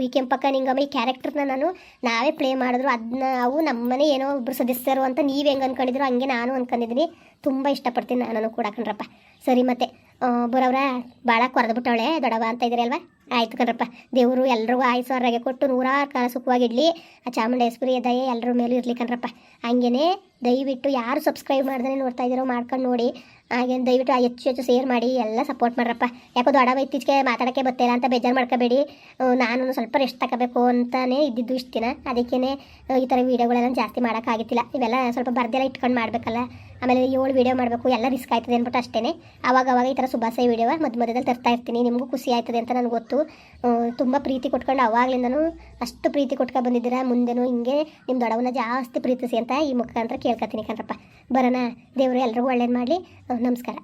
ಈ ಕೆಂಪಕ್ಕ ನಿಂಗಮ್ಮ ಈ ಕ್ಯಾರೆಕ್ಟರ್ನ ನಾನು ನಾವೇ ಪ್ಲೇ ಮಾಡಿದ್ರು. ಅದನ್ನ ಅವು ನಮ್ಮನೆ ಏನೋ ಒಬ್ಬರು ಸದಸ್ಯರು ಅಂತ ನೀವು ಹೆಂಗೆ ಅಂದ್ಕೊಂಡಿದ್ರು ಹಂಗೆ ನಾನು ಅಂದ್ಕೊಂಡಿದ್ದೀನಿ ತುಂಬ ಇಷ್ಟಪಡ್ತೀನಿ ನಾನು ಕೂಡ ಕಣ್ರಪ್ಪ. ಸರಿ ಮತ್ತೆ ಬರೋವ್ರ ಭಾಳ ಕೊರೆದ್ಬಿಟ್ಟವಳೆ ದೊಡವ ಅಂತ ಇದ್ದೀರಿ ಅಲ್ವಾ? ಆಯ್ತು ಕಣ್ರಪ್ಪ. ದೇವರು ಎಲ್ರಿಗೂ ಆಯುಸು ಆರೋಗ್ಯ ಕೊಟ್ಟು ನೂರಾರು ಕಾಲ ಸುಖವಾಗಿಡ್ಲಿ ಆ ಚಾಮುಂಡೇಶ್ವರಿ ದಯೆ ಎಲ್ಲರ ಮೇಲೂ ಇರಲಿ ಕಣ್ರಪ್ಪ. ಹಂಗೇನೆ ದಯವಿಟ್ಟು ಯಾರು ಸಬ್ಸ್ಕ್ರೈಬ್ ಮಾಡ್ದೇ ನೋಡ್ತಾ ಇದ್ದೀರೋ ಮಾಡ್ಕೊಂಡು ನೋಡಿ. ಹಾಗೆ ದಯವಿಟ್ಟು ಹೆಚ್ಚು ಹೆಚ್ಚು ಶೇರ್ ಮಾಡಿ, ಎಲ್ಲ ಸಪೋರ್ಟ್ ಮಾಡ್ರಪ್ಪ. ಯಾಕೋ ದೊಡ್ಡ ಇತ್ತೀಚೆಗೆ ಮಾತಾಡೋಕ್ಕೆ ಬರ್ತಿಲ್ಲ ಅಂತ ಬೇಜಾರು ಮಾಡ್ಕೋಬೇಡಿ. ನಾನು ಸ್ವಲ್ಪ ರೆಸ್ಟ್ ತಗೋಬೇಕು ಅಂತಲೇ ಇದ್ದಿದ್ದು ಇಷ್ಟು ದಿನ. ಅದಕ್ಕೇ ಈ ಥರ ವೀಡಿಯೋಗಳೆಲ್ಲ ಜಾಸ್ತಿ ಮಾಡೋಕ್ಕಾಗಿತ್ತಿಲ್ಲ. ಇವೆಲ್ಲ ಸ್ವಲ್ಪ ಬರ್ದೆಲ್ಲ ಇಟ್ಕೊಂಡು ಮಾಡಬೇಕಲ್ಲ. ಆಮೇಲೆ ಏಳು ವೀಡಿಯೋ ಮಾಡಬೇಕು, ಎಲ್ಲ ರಿಸ್ಕ್ ಆಯ್ತದೆ ಅಂದ್ಬಿಟ್ಟು ಅಷ್ಟೇ ಅವಾಗ ಅವಾಗ ಈ ಥರ ಸುಭಾಷೆ ವೀಡಿಯೋ ಮಧ್ಯ ಮಧ್ಯದಲ್ಲಿ ತರ್ತಾ ಇರ್ತೀನಿ. ನಿಮಗೂ ಖುಷಿ ಆಯ್ತದೆ ಅಂತ ನನಗೆ ಗೊತ್ತು. ತುಂಬ ಪ್ರೀತಿ ಕೊಟ್ಕೊಂಡು ಅವಾಗಲಿಂದನು ಅಷ್ಟು ಪ್ರೀತಿ ಕೊಟ್ಕೊಂಡು ಬಂದಿದ್ದೀರಾ? ಮುಂದೆನೂ ಹಿಂಗೆ ನಿಮ್ಮ ದೊಡವನ್ನ ಜಾಸ್ತಿ ಪ್ರೀತಿಸಿ ಅಂತ ಈ ಮುಖಾಂತರ ಕೇಳ್ಕೊತೀನಿ ಕಣ್ರಪ್ಪ. ಬರೋಣ, ದೇವರು ಎಲ್ರಿಗೂ ಒಳ್ಳೇದು ಮಾಡಲಿ. ನಮಸ್ಕಾರ.